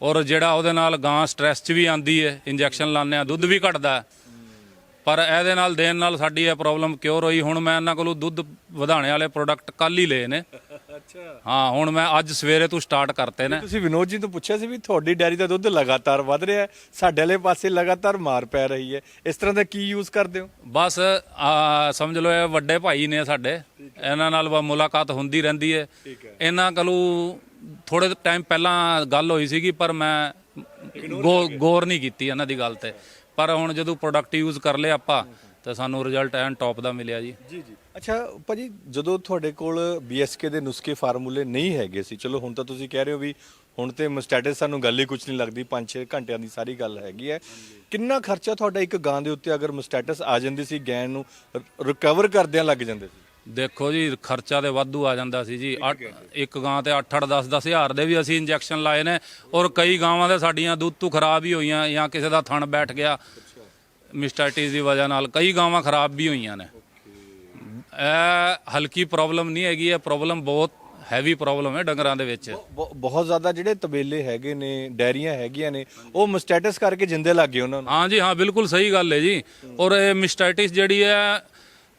ਔਰ ਜਿਹੜਾ ਉਹਦੇ ਨਾਲ ਗਾਂ ਸਟ੍ਰੈਸ 'ਚ ਵੀ ਆਂਦੀ ਹੈ ਇੰਜੈਕਸ਼ਨ ਲਾਉਂਦੇ ਆ ਦੁੱਧ ਵੀ ਘਟਦਾ। ਹੈ ਪਰ ਇਹਦੇ ਨਾਲ ਦੇਣ ਨਾਲ ਸਾਡੀ ਇਹ ਪ੍ਰੋਬਲਮ ਕਿਉਰ ਹੋਈ। ਹੁਣ ਮੈਂ ਇਹਨਾਂ ਕੋਲੋਂ ਦੁੱਧ ਵਧਾਣੇ ਵਾਲੇ ਪ੍ਰੋਡਕਟ ਕੱਲ ਹੀ ਲਏ ਨੇ। ਅੱਛਾ। ਹਾਂ ਹੁਣ ਮੈਂ ਅੱਜ ਸਵੇਰੇ ਤੋਂ ਸਟਾਰਟ ਕਰਤੇ ਨੇ। ਤੁਸੀਂ ਵਿਨੋਦ ਜੀ ਤੋਂ ਪੁੱਛਿਆ ਸੀ ਵੀ ਤੁਹਾਡੀ ਡੈਰੀ ਦਾ ਦੁੱਧ ਲਗਾਤਾਰ ਵੱਧ ਰਿਹਾ ਹੈ ਸਾਡੇ ਵਾਲੇ ਪਾਸੇ ਲਗਾਤਾਰ ਮਾਰ ਪੈ ਰਹੀ ਹੈ। ਇਸ ਤਰ੍ਹਾਂ ਦਾ ਕੀ ਯੂਜ਼ ਕਰਦੇ ਹੋ? ਬਸ ਆ ਸਮਝ ਲਓ ਇਹ ਵੱਡੇ ਭਾਈ ਨੇ ਸਾਡੇ। ਇਹਨਾਂ ਨਾਲ ਵਾ ਮੁਲਾਕਾਤ ਹੁੰਦੀ ਰਹਿੰਦੀ ਹੈ। ਇਹਨਾਂ ਕੋਲੋਂ ਥੋੜੇ ਟਾਈਮ ਪਹਿਲਾਂ ਗੱਲ ਹੋਈ ਸੀਗੀ ਪਰ ਮੈਂ ਗੌ- ਗੌਰ ਨਹੀਂ ਕੀਤੀ ਇਹਨਾਂ ਦੀ ਗੱਲ ਤੇ। ਪਰ ਹੁਣ ਜਦੋਂ ਪ੍ਰੋਡਕਟ ਯੂਜ਼ ਕਰ ਲਿਆ ਆਪਾਂ, ਤਾਂ ਸਾਨੂੰ ਰਿਜ਼ਲਟ ਐਨ ਟੌਪ ਦਾ ਮਿਲਿਆ ਜੀ। ਜੀ ਜੀ। ਅੱਛਾ, ਭਾਜੀ, ਜਦੋਂ ਤੁਹਾਡੇ ਕੋਲ BSK ਦੇ ਨੁਸਖੇ ਫਾਰਮੂਲੇ ਨਹੀਂ ਹੈਗੇ ਸੀ, ਚਲੋ ਹੁਣ ਤਾਂ ਤੁਸੀਂ ਕਹਿ ਰਹੇ ਹੋ ਵੀ ਹੁਣ ਤੇ ਮਸਟੈਟਸ ਸਾਨੂੰ ਗੱਲ ਹੀ ਕੁਝ ਨਹੀਂ ਲੱਗਦੀ 5-6 ਘੰਟਿਆਂ ਦੀ ਸਾਰੀ ਗੱਲ ਹੈਗੀ ਹੈ। ਕਿੰਨਾ ਖਰਚਾ ਤੁਹਾਡਾ ਇੱਕ ਗਾਂ ਦੇ ਉੱਤੇ ਅਗਰ ਮਸਟੈਟਸ ਆ ਜਾਂਦੀ ਸੀ ਗੈਨ ਨੂੰ ਰਿਕਵਰ ਕਰਦਿਆਂ ਲੱਗ ਜਾਂਦੇ ਸੀ? ਦੇਖੋ ਜੀ ਖਰਚਾ ਤੇ ਵਾਧੂ ਆ ਜਾਂਦਾ ਸੀ ਜੀ। ਅੱਠ- ਇੱਕ ਗਾਂ ਤੇ 8-8 10-10 ਹਜ਼ਾਰ ਦੇ ਵੀ ਅਸੀਂ ਇੰਜੈਕਸ਼ਨ ਲਾਏ ਨੇ ਔਰ ਕਈ ਗਾਵਾਂ ਦੇ ਸਾਡੀਆਂ ਦੁੱਧ ਤੋਂ ਖਰਾਬ ਹੀ ਹੋਈਆਂ ਜਾਂ ਕਿਸੇ ਦਾ ਥਣ ਬੈਠ ਗਿਆ ਮਿਸਟਾਈਟਿਸ ਦੀ ਵਜ੍ਹਾ ਨਾਲ। ਕਈ ਗਾਵਾਂ ਖਰਾਬ ਵੀ ਹੋਈਆਂ ਨੇ। ਇਹ ਹਲਕੀ ਪ੍ਰੋਬਲਮ ਨਹੀਂ ਹੈਗੀ ਇਹ ਪ੍ਰੋਬਲਮ ਬਹੁਤ ਹੈਵੀ ਪ੍ਰੋਬਲਮ ਹੈ ਡੰਗਰਾਂ ਦੇ ਵਿੱਚ। ਬਹੁ- ਬਹੁਤ ਜ਼ਿਆਦਾ ਜਿਹੜੇ ਤਬੇਲੇ ਹੈਗੇ ਨੇ ਡੈਰੀਆਂ ਹੈਗੀਆਂ ਨੇ ਉਹ ਮਸਟੈਟਸ ਕਰਕੇ ਜਿੰਦੇ ਲੱਗ ਗਏ ਉਹਨਾਂ ਨੂੰ। ਹਾਂ ਜੀ ਹਾਂ ਬਿਲਕੁਲ ਸਹੀ ਗੱਲ ਹੈ ਜੀ। ਔਰ ਇਹ ਮਿਸਟਾਈਟਿਸ ਜਿਹੜੀ ਹੈ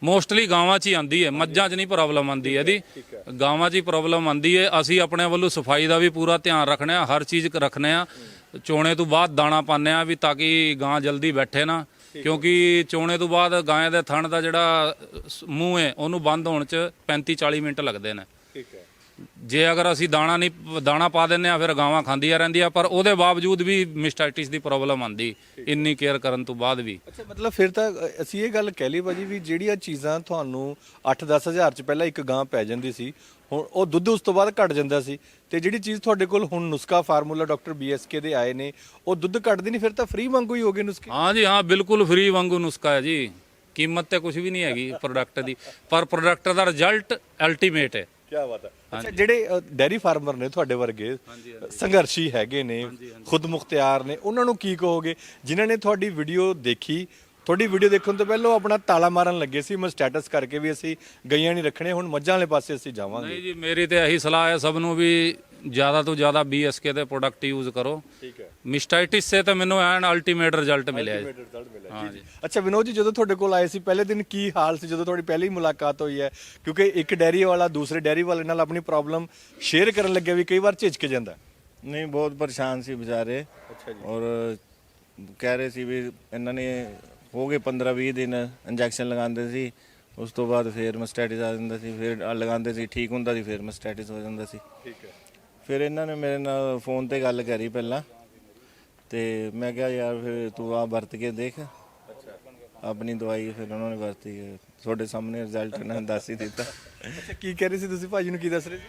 ਮੋਸਟਲੀ ਗਾਵਾਂ 'ਚ ਹੀ ਆਂਦੀ ਹੈ ਮੱਝਾਂ 'ਚ ਨਹੀਂ ਪ੍ਰੋਬਲਮ ਆਂਦੀ ਇਹਦੀ। ਗਾਵਾਂ 'ਚ ਹੀ ਪ੍ਰੋਬਲਮ ਆਂਦੀ ਹੈ। ਅਸੀਂ ਆਪਣੇ ਵੱਲੋਂ ਸਫ਼ਾਈ ਦਾ ਵੀ ਪੂਰਾ ਧਿਆਨ ਰੱਖਣੇ ਆ ਹਰ ਚੀਜ਼ ਰੱਖਣੇ ਆ ਚੋਣੇ ਤੋਂ ਬਾਅਦ ਦਾਣਾ ਪਾਉਂਦੇ ਆ ਵੀ ਤਾਂ ਕਿ ਗਾਂ ਜਲਦੀ ਬੈਠੇ ਨਾ। ਕਿਉਂਕਿ ਚੋਣੇ ਤੋਂ ਬਾਅਦ ਗਾਂ ਦੇ ਥਣ ਦਾ ਜਿਹੜਾ ਮੂੰਹ ਹੈ ਉਹਨੂੰ ਬੰਦ ਹੋਣ 'ਚ 35 40 ਮਿੰਟ ਲੱਗਦੇ ਨੇ। ਠੀਕ ਹੈ। ਜੇ ਅਗਰ ਅਸੀਂ ਦਾਣਾ ਨਹੀਂ ਦਾਣਾ ਪਾ ਦਿੰਨੇ ਆ ਫਿਰ ਗਾਵਾਂ ਖਾਂਦੀਆਂ ਰਹਿੰਦੀਆਂ ਪਰ ਉਹਦੇ ਬਾਵਜੂਦ ਵੀ ਮਿਸਟਾਈਟਿਸ ਦੀ ਪ੍ਰੋਬਲਮ ਆਂਦੀ ਇੰਨੀ ਕੇਅਰ ਕਰਨ ਤੋਂ ਬਾਅਦ ਵੀ। ਅੱਛਾ ਮਤਲਬ ਫਿਰ ਤਾਂ ਅਸੀਂ ਇਹ ਗੱਲ ਕਹਿ ਲਈ ਭਾਜੀ ਵੀ ਜਿਹੜੀਆਂ ਚੀਜ਼ਾਂ ਤੁਹਾਨੂੰ 8-10 ਹਜ਼ਾਰ ਚ ਪਹਿਲਾਂ ਇੱਕ ਗਾਂ ਪੈ ਜਾਂਦੀ ਸੀ ਹੁਣ ਉਹ ਦੁੱਧ ਉਸ ਤੋਂ ਬਾਅਦ ਘਟ ਜਾਂਦਾ ਸੀ। ਤੇ ਜਿਹੜੀ ਚੀਜ਼ ਤੁਹਾਡੇ ਕੋਲ ਹੁਣ ਨੁਸਖਾ ਫਾਰਮੂਲਾ ਡਾਕਟਰ BSK ਦੇ ਆਏ ਨੇ ਉਹ ਦੁੱਧ ਘਟਦੀ ਨਹੀਂ ਫਿਰ ਤਾਂ ਫ੍ਰੀ ਵਾਂਗੂ ਹੀ ਹੋ ਗਏ ਨੁਸਖੇ? ਹਾਂ ਜੀ ਹਾਂ ਬਿਲਕੁਲ ਫ੍ਰੀ ਵਾਂਗੂ ਨੁਸਖਾ ਹੈ ਜੀ। ਕੀਮਤ ਤੇ ਕੁਝ ਵੀ ਨਹੀਂ ਹੈਗੀ ਪ੍ਰੋਡਕਟ ਦੀ। ਪਰ ਪ੍ਰੋਡਕਟ ਦਾ ਰਿਜ਼ਲਟ ਅਲਟੀਮੇਟ ਹੈ। ਕੀ ਬਾਤ ਹੈ। ਅੱਛਾ ਜਿਹੜੇ ਡੈਰੀ ਫਾਰਮਰ ਨੇ ਤੁਹਾਡੇ ਵਰਗੇ ਸੰਘਰਸ਼ੀ ਹੈਗੇ ਨੇ ਖੁਦ ਮੁਖਤਿਆਰ ਨੇ ਉਹਨਾਂ ਨੂੰ ਕੀ ਕਹੋਗੇ? ਜਿਨ੍ਹਾਂ ਨੇ ਤੁਹਾਡੀ ਵੀਡੀਓ ਦੇਖੀ ਤੁਹਾਡੀ ਵੀਡੀਓ ਦੇਖਣ ਤੋਂ ਪਹਿਲਾਂ ਉਹ ਆਪਣਾ ਤਾਲਾ ਮਾਰਨ ਲੱਗੇ ਸੀ ਮੈਂ ਸਟੇਟਸ ਕਰਕੇ ਵੀ ਅਸੀਂ ਗਈਆਂ ਨਹੀਂ ਰੱਖਣੇ ਹੁਣ ਮੱਝਾਂ ਵਾਲੇ ਪਾਸੇ ਅਸੀਂ ਜਾਵਾਂਗੇ। ਨਹੀਂ ਜੀ ਮੇਰੀ ਤੇ ਇਹੀ ਸਲਾਹ ਹੈ ਸਭ ਨੂੰ ਵੀ ਜ਼ਿਆਦਾ ਤੋਂ ਜ਼ਿਆਦਾ BSK ਦੇ ਪ੍ਰੋਡਕਟ ਯੂਜ਼ ਕਰੋ। ਠੀਕ ਹੈ। ਮਿਸਟਾਈਟਿਸ ਸੇ ਤਾਂ ਮੈਨੂੰ ਐਨ ਅਲਟੀਮੇਟ ਰਿਜ਼ਲਟ ਮਿਲਿਆ ਜੀ। ਹਾਂ ਜੀ ਅੱਛਾ ਵਿਨੋਦ ਜੀ ਜਦੋਂ ਤੁਹਾਡੇ ਕੋਲ ਆਏ ਸੀ ਪਹਿਲੇ ਦਿਨ ਕੀ ਹਾਲ ਸੀ ਜਦੋਂ ਤੁਹਾਡੀ ਪਹਿਲੀ ਮੁਲਾਕਾਤ ਹੋਈ ਹੈ? ਕਿਉਂਕਿ ਇੱਕ ਡੈਰੀ ਵਾਲਾ ਦੂਸਰੇ ਡੈਰੀ ਵਾਲੇ ਨਾਲ ਆਪਣੀ ਪ੍ਰੋਬਲਮ ਸ਼ੇਅਰ ਕਰਨ ਲੱਗਿਆ ਵੀ ਕਈ ਵਾਰ ਝਿਜਕ ਜਾਂਦਾ। ਨਹੀਂ ਬਹੁਤ ਪਰੇਸ਼ਾਨ ਸੀ ਵਿਚਾਰੇ। ਅੱਛਾ ਜੀ। ਔਰ ਕਹਿ ਰਹੇ ਸੀ ਵੀ ਇਹਨਾਂ ਨੇ ਹੋ ਗਏ 15 20 ਦਿਨ ਇੰਜੈਕਸ਼ਨ ਲਗਾਉਂਦੇ ਸੀ ਉਸ ਤੋਂ ਬਾਅਦ ਫਿਰ ਮਸਟੈਟਿਸ ਆ ਜਾਂਦਾ ਸੀ ਫਿਰ ਲਗਾਉਂਦੇ ਸੀ ਠੀਕ ਹੁੰਦਾ ਸੀ ਫਿਰ ਮਸਟੈਟਿਸ ਹੋ ਜਾਂਦਾ ਸੀ। ਠੀਕ ਹੈ। ਫਿਰ ਇਹਨਾਂ ਨੇ ਮੇਰੇ ਨਾਲ ਫੋਨ ਤੇ ਗੱਲ ਕਰੀ ਪਹਿਲਾਂ ਤੇ ਮੈਂ ਕਿਹਾ ਯਾਰ ਫਿਰ ਤੂੰ ਆ ਵਰਤ ਕੇ ਦੇਖ। ਆਪਣੀ ਦਵਾਈ ਫਿਰ ਉਹਨਾਂ ਨੇ ਵਰਤੀ ਹੈ। ਤੁਹਾਡੇ ਸਾਹਮਣੇ ਰਿਜ਼ਲਟ ਇਹਨਾਂ ਨੇ ਦੱਸ ਹੀ ਦਿੱਤਾ। ਅੱਛਾ ਕੀ ਕਹਿ ਰਹੇ ਸੀ ਤੁਸੀਂ? ਭਾਜੀ ਨੂੰ ਕੀ ਦੱਸ ਰਹੇ ਸੀ?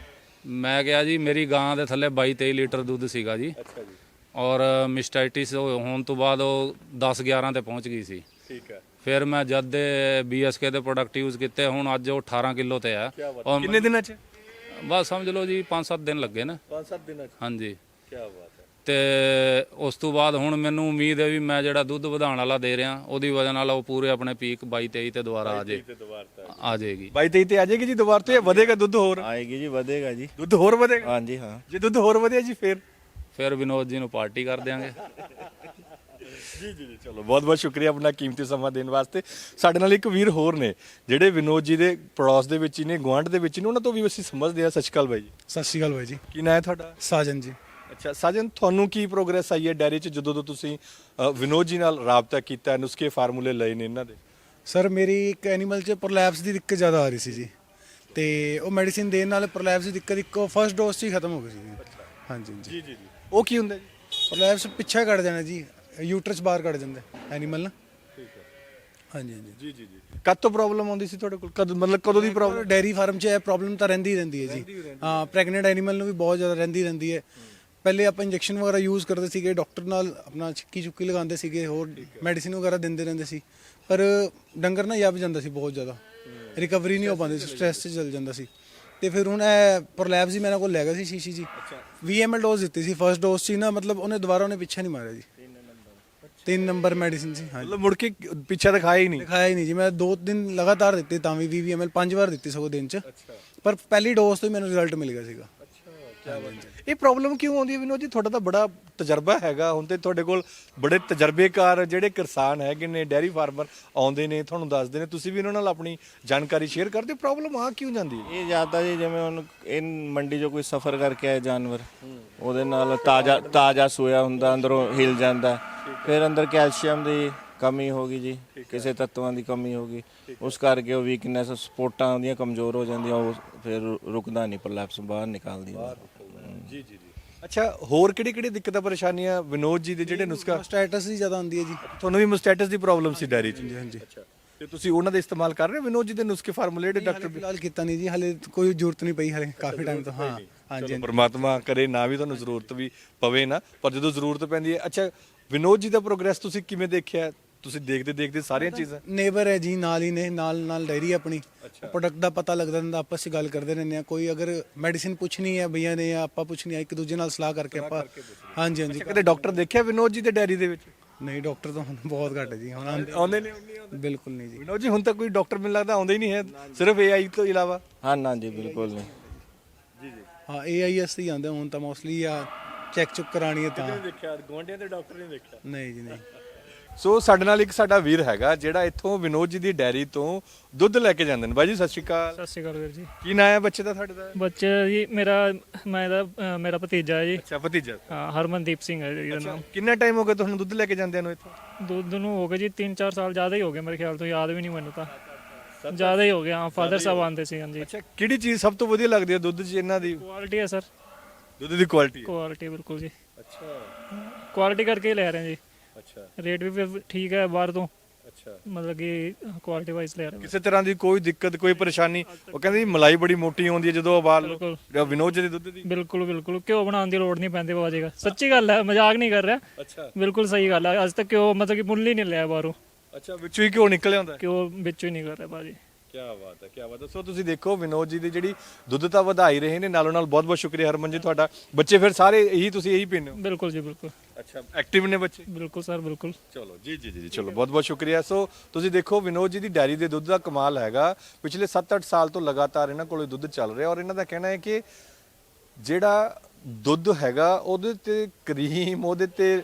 ਮੈਂ ਕਿਹਾ ਜੀ ਮੇਰੀ ਗਾਂ ਦੇ ਥੱਲੇ 22 23 ਲੀਟਰ ਦੁੱਧ ਸੀਗਾ ਜੀ। ਅੱਛਾ ਜੀ। ਔਰ ਮਿਸਟਾਈਟਿਸ ਹੋਣ ਤੋਂ ਬਾਅਦ ਉਹ 10 11 ਤੇ ਪਹੁੰਚ ਗਈ ਸੀ। ਠੀਕ ਹੈ। ਫਿਰ ਮੈਂ ਜਦ ਦੇ ਬੀਐਸਕੇ ਦੇ ਪ੍ਰੋਡਕਟ ਯੂਜ਼ ਕੀਤੇ ਹੁਣ ਅੱਜ ਉਹ 18 ਕਿਲੋ ਤੇ ਆ। ਔਰ ਕਿੰਨੇ ਦਿਨਾਂ ਚ? ਬਸ ਸਮਝ ਲਓ ਜੀ 5-7 ਦਿਨ ਲੱਗੇ ਨੇ। 5-7 ਦਿਨਾਂ ਚ? ਹਾਂਜੀ। ਕੀ ਬਾਤ ਹੈ। ਤੇ ਉਸ ਤੋਂ ਬਾਅਦ ਹੁਣ ਮੈਨੂੰ ਉਮੀਦ ਹੈ ਵੀ ਮੈਂ ਜਿਹੜਾ ਦੁੱਧ ਵਧਾਉਣ ਵਾਲਾ ਦੇ ਰਿਹਾ ਉਹਦੀ ਵਜ੍ਹਾ ਨਾਲ ਉਹ ਪੂਰੇ ਆਪਣੇ ਪੀਕ 22 23 ਤੇ ਦੁਬਾਰਾ ਆ ਜੇ ਤੇ ਦੁਬਾਰ ਤਾਂ ਆ ਜਾਏਗੀ। 22 23 ਤੇ ਆ ਜਾਏਗੀ ਜੀ ਦੁਬਾਰ ਤੇ ਵਧੇਗਾ ਦੁੱਧ ਹੋਰ? ਆਏਗੀ ਜੀ ਵਧੇਗਾ ਜੀ। ਦੁੱਧ ਹੋਰ ਵਧੇਗਾ? ਹਾਂਜੀ ਹਾਂ। ਜੇ ਦੁੱਧ ਹੋਰ ਵਧਿਆ ਜੀ ਫੇਰ? ਫਿਰ ਵਿਨੋਦ ਜੀ ਨੂੰ ਪਾਰਟੀ ਕਰ ਦਿਆਂਗੇ। ਜੀ ਜੀ ਜੀ ਚਲੋ ਬਹੁਤ ਬਹੁਤ ਸ਼ੁਕਰੀਆ ਆਪਣਾ ਕੀਮਤੀ ਸਮਾਂ ਦੇਣ ਵਾਸਤੇ। ਸਾਡੇ ਨਾਲ ਇੱਕ ਵੀਰ ਹੋਰ ਨੇ ਜਿਹੜੇ ਵਿਨੋਦ ਜੀ ਦੇ ਪੜੋਸ ਦੇ ਵਿੱਚ ਹੀ ਨੇ ਗੁਆਂਢ ਦੇ ਵਿੱਚ ਹੀ ਨੇ ਉਹਨਾਂ ਤੋਂ ਵੀ ਅਸੀਂ ਸਮਝਦੇ ਆ ਅਕਾਲ ਬਾਈ ਜੀ। ਸਤਿ ਸ਼੍ਰੀ ਅਕਾਲ ਬਾਈ ਜੀ। ਕੀ ਨਾਂ ਹੈ ਤੁਹਾਡਾ? ਸਾਜਨ ਜੀ। ਅੱਛਾ ਸਾਜਨ ਤੁਹਾਨੂੰ ਕੀ ਪ੍ਰੋਗਰੈਸ ਆਈ ਹੈ ਡੈਰੀ 'ਚ ਜਦੋਂ ਤੋਂ ਤੁਸੀਂ ਅ, ਵਿਨੋਦ ਜੀ ਨਾਲ ਰਾਬਤਾ ਕੀਤਾ ਨੁਸਖੇ ਫਾਰਮੂਲੇ ਲਏ ਨੇ ਇਹਨਾਂ ਦੇ? ਸਰ ਮੇਰੀ ਇੱਕ ਐਨੀਮਲ 'ਚ ਪ੍ਰੋਲੈਪਸ ਦੀ ਦਿੱਕਤ ਜ਼ਿਆਦਾ ਆ ਰਹੀ ਸੀ ਜੀ। ਤੇ ਉਹ ਮੈਡੀਸਿਨ ਦੇਣ ਨਾਲ ਪ੍ਰੋਲੈਪਸ ਦੀ ਦਿੱਕਤ ਇੱਕੋ ਫਰਸਟ ਡੋਜ਼ 'ਚ ਹੀ ਖਤਮ ਹੋ ਗਈ ਸੀ ਜੀ। ਹਾਂਜੀ। ਜੀ ਜੀ ਜੀ। ਉਹ ਕੀ ਹੁੰਦਾ ਜੀ? ਪ੍ਰੋਲੈਪਸ ਪਿੱਛੇ ਕੱਢ ਜਾਣਾ ਜੀ ਯੂਟਰਸ ਬਾਹਰ ਕੱਢ ਜਾਂਦਾ ਐਨੀਮਲ ਨਾ। ਠੀਕ ਹੈ। ਹਾਂਜੀ ਹਾਂਜੀ। ਜੀ ਜੀ ਜੀ। ਕਦ ਤੋਂ ਪ੍ਰੋਬਲਮ ਆਉਂਦੀ ਸੀ ਤੁਹਾਡੇ ਕੋਲ? ਕਦ ਮਤਲਬ ਕਦੋਂ ਦੀ ਪ੍ਰੋਬਲਮ ਡੈਰੀ ਫਾਰਮ 'ਚ ਇਹ ਪ੍ਰੋਬਲਮ ਤਾਂ ਰਹਿੰਦੀ ਹੀ ਰਹਿੰਦੀ ਹੈ ਜੀ। ਹਾਂ। ਪ੍ਰੈਗਨੈਂਟ ਐਨੀਮਲ ਨੂੰ ਵੀ ਬਹੁਤ ਜ਼ਿਆਦਾ ਰਹਿੰਦੀ ਰਹਿੰਦੀ ਹੈ। ਪਹਿਲੇ ਆਪਾਂ ਇੰਜੈਕਸ਼ਨ ਵਗੈਰਾ ਯੂਜ਼ ਕਰਦੇ ਸੀਗੇ ਡਾਕਟਰ ਨਾਲ ਆਪਣਾ ਛਿੱਕੀ ਚੁੱਕੀ ਲਗਾਉਂਦੇ ਸੀਗੇ ਹੋਰ ਮੈਡੀਸਿਨ ਵਗੈਰਾ ਦਿੰਦੇ ਰਹਿੰਦੇ ਸੀ। ਪਰ ਡੰਗਰ ਨਾ ਯੱਬ ਜਾਂਦਾ ਸੀ ਬਹੁਤ ਜ਼ਿਆਦਾ। ਰਿਕਵਰੀ ਨਹੀਂ ਹੋ ਪਾਉਂਦੀ ਸੀ ਸਟ੍ਰੈਸ 'ਚ ਚੱਲ ਜਾਂਦਾ ਸੀ। ਤੇ ਫਿਰ ਹੁਣ ਇਹ ਪ੍ਰੋਲੈਪਸ ਹੀ ਮੇਰੇ ਕੋਲ ਲੈ ਗਿਆ ਸੀ ਸ਼ੀਸ਼ੀ ਜੀ। 20 ml ਡੋਜ਼ ਦਿੱਤੀ ਸੀ ਫਰਸਟ ਡੋਜ਼ ਹੀ ਨਾ ਮਤਲਬ ਉਹਨੇ ਦੁਬਾਰਾ ਉਹਨੇ ਪਿੱਛਾ ਨਹੀਂ ਮਾਰਿਆ ਜੀ। ਤਿੰਨ ਨੰਬਰ ਮੈਡੀਸਿਨ ਸੀ ਹਾਂਜੀ। ਮਤਲਬ ਮੁੜ ਕੇ ਪਿੱਛਾ ਦਿਖਾਇਆ ਹੀ ਨਹੀਂ। ਦਿਖਾਇਆ ਹੀ ਨਹੀਂ ਜੀ ਮੈਂ ਦੋ ਦਿਨ ਲਗਾਤਾਰ ਦਿੱਤੇ ਤਾਂ ਵੀ 20 ml ਪੰਜ ਵਾਰ ਦਿੱਤੀ ਸਗੋਂ ਦਿਨ 'ਚ। ਪਰ ਪਹਿਲੀ ਡੋਜ਼ ਤੋਂ ਹੀ ਮੈਨੂੰ ਰਿਜ਼ਲਟ ਮਿਲ ਗਿਆ ਸੀਗਾ। ਇਹ ਪ੍ਰੋਬਲਮ ਕਿਉਂ ਆਉਂਦੀ ਹੈ ਵਿਨੋਦ ਜੀ? ਤੁਹਾਡਾ ਤਾਂ ਬੜਾ ਤਜਰਬਾ ਹੈਗਾ। ਹੁਣ ਤੇ ਤੁਹਾਡੇ ਕੋਲ ਬੜੇ ਤਜਰਬੇਕਾਰ ਜਿਹੜੇ ਕਿਸਾਨ ਹੈਗੇ ਨੇ ਡੈਰੀ ਫਾਰਮਰ ਆਉਂਦੇ ਨੇ, ਤੁਹਾਨੂੰ ਦੱਸਦੇ ਨੇ। ਤੁਸੀਂ ਵੀ ਉਹਨਾਂ ਨਾਲ ਆਪਣੀ ਜਾਣਕਾਰੀ ਸ਼ੇਅਰ ਕਰਦੇ ਪ੍ਰੋਬਲਮ ਆ ਕਿਉਂ ਜਾਂਦੀ ਹੈ? ਇਹ ਜ਼ਿਆਦਾ ਜੀ ਜਿਵੇਂ ਹੁਣ ਇਹ ਮੰਡੀ 'ਚੋਂ ਕੋਈ ਸਫ਼ਰ ਕਰਕੇ ਆਏ ਜਾਨਵਰ, ਉਹਦੇ ਨਾਲ ਤਾਜ਼ਾ ਤਾਜ਼ਾ ਸੋਇਆ ਹੁੰਦਾ, ਅੰਦਰੋਂ ਹਿਲ ਜਾਂਦਾ। ਫਿਰ ਅੰਦਰ ਕੈਲਸ਼ੀਅਮ ਦੀ ਕਮੀ ਹੋ ਗਈ ਜੀ, ਕਿਸੇ ਤੱਤਾਂ ਦੀ ਕਮੀ ਹੋ ਗਈ। ਉਸ ਕਰਕੇ ਉਹ ਵੀਕਨੈਸ ਸਪੋਰਟਾਂ ਦੀਆਂ ਕਮਜ਼ੋਰ ਹੋ ਜਾਂਦੀਆਂ, ਉਹ ਫਿਰ ਰੁਕਦਾ ਨਹੀਂ ਪ੍ਰਲੈਪਸ ਬਾਹਰ ਨਿਕਲਦੀ ਜੀ ਜੀ ਜੀ। ਅੱਛਾ ਹੋਰ ਕਿਹੜੀ ਕਿਹੜੀ ਦਿੱਕਤਾਂ ਪਰੇਸ਼ਾਨੀਆਂ ਵਿਨੋਦ ਜੀ ਦੇ ਜਿਹੜੇ ਨੁਸਖਾ ਸਟੇਟਸ ਹੀ ਜ਼ਿਆਦਾ ਹੁੰਦੀ ਹੈ ਜੀ। ਤੁਹਾਨੂੰ ਵੀ ਮਸਟੈਟਸ ਦੀ ਪ੍ਰੋਬਲਮ ਸੀ ਡੈਰੀ 'ਚ। ਹਾਂਜੀ ਅੱਛਾ। ਤੇ ਤੁਸੀਂ ਉਹਨਾਂ ਦਾ ਇਸਤੇਮਾਲ ਕਰ ਰਹੇ ਹੋ? ਵਿਨੋਦ ਜੀ ਦੇ ਨੁਸਖੇ ਫਾਰਮੂਲੇ ਜਿਹੜੇ ਡਾਕਟਰ ਫਿਲਹਾਲ ਕੀਤਾ ਨਹੀਂ ਜੀ ਹਲੇ ਕੋਈ ਜ਼ਰੂਰਤ ਨਹੀਂ ਪਈ ਹਲੇ ਕਾਫੀ ਟਾਈਮ ਤੋਂ ਹਾਂ ਹਾਂਜੀ ਪਰਮਾਤਮਾ ਕਰੇ ਨਾ ਵੀ ਤੁਹਾਨੂੰ ਜ਼ਰੂਰਤ ਵੀ ਪਵੇ ਨਾ ਪਰ ਜਦੋਂ ਜ਼ਰੂਰਤ ਪੈਂਦੀ ਹੈ ਅੱਛਾ ਵਿਨੋਦ ਜੀ ਦਾ ਪ੍ਰੋਗਰੈਸ ਤੁਸੀਂ ਕਿਵੇਂ ਦੇਖਿਆ? ਤੁਸੀਂ ਦੇਖਦੇ ਦੇਖਦੇ ਸਾਰੀਆਂ ਚੀਜ਼ਾਂ? ਨੇਬਰ ਹੈ ਜੀ ਨਾਲ ਹੀ ਨੇ ਨਾਲ ਨਾਲ ਡਾਇਰੀ ਆਪਣੀ। ਪ੍ਰੋਡਕਟ ਦਾ ਪਤਾ ਲੱਗਦਾ ਰਹਿੰਦਾ ਆਪਸ ਵਿੱਚ ਗੱਲ ਕਰਦੇ ਰਹਿੰਦੇ ਆ ਕੋਈ ਅਗਰ ਮੈਡੀਸਿਨ ਪੁੱਛਣੀ ਹੈ ਭਈਆ ਨੇ ਜਾਂ ਆਪਾਂ ਪੁੱਛਣੀ ਹੈ ਇੱਕ ਦੂਜੇ ਨਾਲ ਸਲਾਹ ਕਰਕੇ ਆਪਾਂ ਹਾਂਜੀ ਹਾਂਜੀ। ਕਦੇ ਡਾਕਟਰ ਦੇਖਿਆ ਵਿਨੋਦ ਜੀ ਦੇ ਡੈਰੀ ਦੇ ਵਿੱਚ? ਨਹੀਂ ਡਾਕਟਰ ਤਾਂ ਹੁਣ ਬਹੁਤ ਘੱਟ ਜੀ। ਹੁਣ ਆਉਂਦੇ- ਨੇ। ਬਿਲਕੁਲ ਨਹੀਂ ਜੀ। ਵਿਨੋਦ ਜੀ ਹੁਣ ਤੱਕ ਕੋਈ ਡਾਕਟਰ ਮੈਨੂੰ ਲੱਗਦਾ ਆਉਂਦਾ ਹੀ ਨਹੀਂ ਹੈ ਸਿਰਫ ਏਆਈ ਤੋਂ ਇਲਾਵਾ। ਹਾਂ ਨਾ ਜੀ ਬਿਲਕੁਲ ਨਹੀਂ। ਹਾਂ ਏਆਈਐਸ ਹੀ ਆਉਂਦੇ ਹੁਣ ਤਾਂ ਮੋਸਟਲੀ ਆ ਚੈੱਕ ਚੁੱਕ ਕਰਾਣੀ ਹੈ ਤਾਂ। ਦੇਖਿਆ ਗਵਾਂਢੀਆਂ ਦੇ ਡਾਕਟਰ ਨੇ ਦੇਖਿਆ। ਨਹੀਂ ਜੀ ਨਹੀਂ। ਸੋ ਸਾਡੇ ਨਾਲ ਇੱਕ ਸਾਡਾ ਵੀਰ ਹੈਗਾ ਜਿਹੜਾ ਇੱਥੋਂ ਵਿਨੋਦ ਜੀ ਦੀ ਡੈਰੀ ਤੋਂ ਦੁੱਧ ਲੈ ਕੇ ਜਾਂਦੇ ਨੇ। ਬਾਈ ਜੀ ਸਤਿ ਸ਼੍ਰੀ ਅਕਾਲ। ਸਤਿ ਸ਼੍ਰੀ ਅਕਾਲ ਵੀਰ ਜੀ। ਕੀ ਨਾਂ ਹੈ ਬੱਚੇ ਦਾ ਤੁਹਾਡੇ ਦਾ? ਬੱਚੇ ਜੀ ਮੇਰਾ ਮੈਂ ਦਾ ਅ, ਮੇਰਾ ਭਤੀਜਾ ਹੈ ਜੀ। ਅੱਛਾ ਭਤੀਜਾ। ਹਾਂ, ਹਰਮਨਦੀਪ ਸਿੰਘ ਹੈ ਜੀ ਇਹਦਾ ਨਾਮ। ਕਿੰਨਾ ਟਾਈਮ ਹੋ ਗਿਆ ਤੁਹਾਨੂੰ ਦੁੱਧ ਲੈ ਕੇ ਜਾਂਦਿਆਂ ਨੂੰ ਇੱਥੋਂ? ਦੁੱਧ ਨੂੰ ਹੋ ਗਏ ਜੀ 3-4 ਸਾਲ ਜ਼ਿਆਦਾ ਹੀ ਹੋ ਗਏ ਮੇਰੇ ਖਿਆਲ ਤੋਂ ਯਾਦ ਵੀ ਨਹੀਂ ਮੈਨੂੰ ਤਾਂ। ਜ਼ਿਆਦਾ ਹੀ ਹੋ ਗਿਆ ਹਾਂ ਫਾਦਰ ਸਾਹਿਬ ਆਉਂਦੇ ਸੀ ਹਾਂਜੀ। ਅੱਛਾ ਕਿਹੜੀ ਚੀਜ਼ ਸਭ ਤੋਂ ਵਧੀਆ ਲੱਗਦੀ ਹੈ ਦੁੱਧ 'ਚ ਇਹਨਾਂ ਦੀ? ਕੁਆਲਿਟੀ ਹੈ ਸਰ ਦੁੱਧ ਦੀ ਕੁਆਲਿਟੀ ਕੁਆਲਿਟੀ ਬਿਲਕੁਲ ਜੀ। ਅੱਛਾ। ਕੁਆਲਿਟੀ ਕਰਕੇ ਹੀ ਲੈ ਰਹੇ ਹਾਂ ਜੀ। ਅੱਛਾ। ਰੇਟ ਵੀ ਫਿਰ ਠੀਕ ਹੈ ਬਾਹਰ ਤੋਂ। ਅੱਛਾ। ਮਤਲਬ ਕਿ ਕੁਆਲਿਟੀ ਵਾਈਜ਼ ਲੈ ਰਹੇ ਹਾਂ ਕਿਸੇ ਤਰ੍ਹਾਂ ਦੀ ਕੋਈ ਦਿੱਕਤ ਕੋਈ ਪਰੇਸ਼ਾਨੀ ਉਹ ਕਹਿੰਦੇ ਜੀ ਮਲਾਈ ਬੜੀ ਮੋਟੀ ਆਉਂਦੀ ਹੈ ਜਦੋਂ ਉਬਾਲ ਲਓ। ਬਿਲਕੁਲ। ਵਿਨੋਦ ਜੀ ਦੇ ਦੁੱਧ ਦੀ। ਬਿਲਕੁਲ ਬਿਲਕੁਲ। ਘਿਓ ਬਣਾਉਣ ਦੀ ਲੋੜ ਨਹੀਂ ਪੈਂਦੀ ਬਾਬਾ ਜੀ ਦਾ। ਸੱਚੀ ਗੱਲ ਹੈ ਮਜ਼ਾਕ ਨਹੀਂ ਕਰ ਰਿਹਾ। ਅੱਛਾ। ਬਿਲਕੁਲ ਸਹੀ ਗੱਲ ਹੈ। ਅੱਜ ਤੱਕ ਘਿਓ ਮਤਲਬ ਕਿ ਮੁੱਲ ਹੀ ਨਹੀਂ ਲਿਆ ਬਾਹਰੋਂ। ਅੱਛਾ ਵਿੱਚੋਂ ਹੀ ਘਿਓ ਨਿਕਲ ਆਉਂਦਾ ਘਿਓ ਵਿੱਚੋਂ ਹੀ ਨਹੀਂ ਕਰ ਰਿਹਾ ਬਾਜੀ ਕੀ ਬਾਤ ਹੈ ਕੀ ਬਾਤ ਹੈ। ਸੋ ਤੁਸੀਂ ਦੇਖੋ ਵਿਨੋਦ ਜੀ ਦੀ ਜਿਹੜੀ ਦੁੱਧ ਤਾਂ ਵਧਾਈ ਰਹੇ ਨੇ ਨਾਲੋਂ ਨਾਲ ਬਹੁਤ ਬਹੁਤ ਸ਼ੁਕਰੀਆ ਹਰਮਨ ਜੀ ਤੁਹਾਡਾ। ਬੱਚੇ ਫਿਰ ਸਾਰੇ ਇਹੀ ਤੁਸੀਂ ਇਹੀ ਪੀਂਦੇ ਹੋ? ਬਿਲਕੁਲ ਜੀ ਬਿਲਕੁਲ। ਅੱਛਾ ਐਕਟਿਵ ਨੇ ਬੱਚੇ? ਬਿਲਕੁਲ ਸਰ ਬਿਲਕੁਲ। ਚਲੋ ਜੀ ਜੀ ਜੀ ਚਲੋ ਬਹੁਤ ਬਹੁਤ ਸ਼ੁਕਰੀਆ। ਸੋ ਤੁਸੀਂ ਦੇਖੋ ਵਿਨੋਦ ਜੀ ਦੀ ਡੈਰੀ ਦੇ ਦੁੱਧ ਦਾ ਕਮਾਲ ਹੈਗਾ। ਪਿਛਲੇ 7-8 ਸਾਲ ਤੋਂ ਲਗਾਤਾਰ ਇਹਨਾਂ ਕੋਲ ਦੁੱਧ ਚੱਲ ਰਿਹਾ ਔਰ ਇਹਨਾਂ ਦਾ ਕਹਿਣਾ ਹੈ ਕਿ ਜਿਹੜਾ ਦੁੱਧ ਹੈਗਾ ਉਹਦੇ ਤੇ ਕਰੀਮ ਉਹਦੇ ਤੇ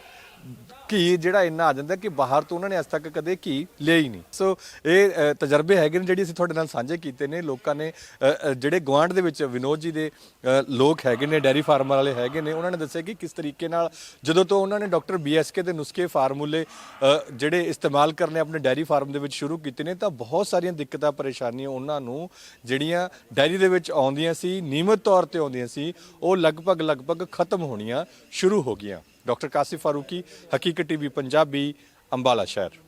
ਘੀ ਜਿਹੜਾ ਇੰਨਾ ਆ ਜਾਂਦਾ ਕਿ ਬਾਹਰ ਤੋਂ ਉਹਨਾਂ ਨੇ ਅੱਜ ਤੱਕ ਕਦੇ ਘੀ ਲਿਆ ਹੀ ਨਹੀਂ। ਸੋ ਇਹ ਅ, ਤਜਰਬੇ ਹੈਗੇ ਨੇ ਜਿਹੜੀ ਅਸੀਂ ਤੁਹਾਡੇ ਨਾਲ ਸਾਂਝੇ ਕੀਤੇ ਨੇ। ਲੋਕਾਂ ਨੇ ਅ, ਅ, ਜਿਹੜੇ ਗਵਾਂਢ ਦੇ ਵਿੱਚ ਵਿਨੋਦ ਜੀ ਦੇ ਅ, ਲੋਕ ਹੈਗੇ ਨੇ ਡੈਰੀ ਫਾਰਮਰ ਵਾਲੇ ਹੈਗੇ ਨੇ ਉਹਨਾਂ ਨੇ ਦੱਸਿਆ ਕਿ ਕਿਸ ਤਰੀਕੇ ਨਾਲ ਜਦੋਂ ਤੋਂ ਉਹਨਾਂ ਨੇ ਡਾਕਟਰ ਬੀਐਸਕੇ ਦੇ ਨੁਸਖੇ ਫਾਰਮੂਲੇ ਅ, ਜਿਹੜੇ ਇਸਤੇਮਾਲ ਕਰਨੇ ਆਪਣੇ ਡੈਰੀ ਫਾਰਮ ਦੇ ਵਿੱਚ ਸ਼ੁਰੂ ਕੀਤੇ ਨੇ ਤਾਂ ਬਹੁਤ ਸਾਰੀਆਂ ਦਿੱਕਤਾਂ ਪਰੇਸ਼ਾਨੀਆਂ ਉਹਨਾਂ ਨੂੰ ਜਿਹੜੀਆਂ ਡੈਰੀ ਦੇ ਵਿੱਚ ਆਉਂਦੀਆਂ ਸੀ ਨਿਯਮਿਤ ਤੌਰ ਤੇ ਆਉਂਦੀਆਂ ਸੀ ਉਹ ਲਗਭਗ ਲਗਭਗ ਖਤਮ ਹੋਣੀਆਂ ਸ਼ੁਰੂ ਹੋ ਗਈਆਂ। ਡਾਕਟਰ ਕਾਸਿਫ ਫਾਰੂਕੀ ਹਕੀਕਤ ਟੀਵੀ ਪੰਜਾਬੀ ਅੰਬਾਲਾ ਸ਼ਹਿਰ।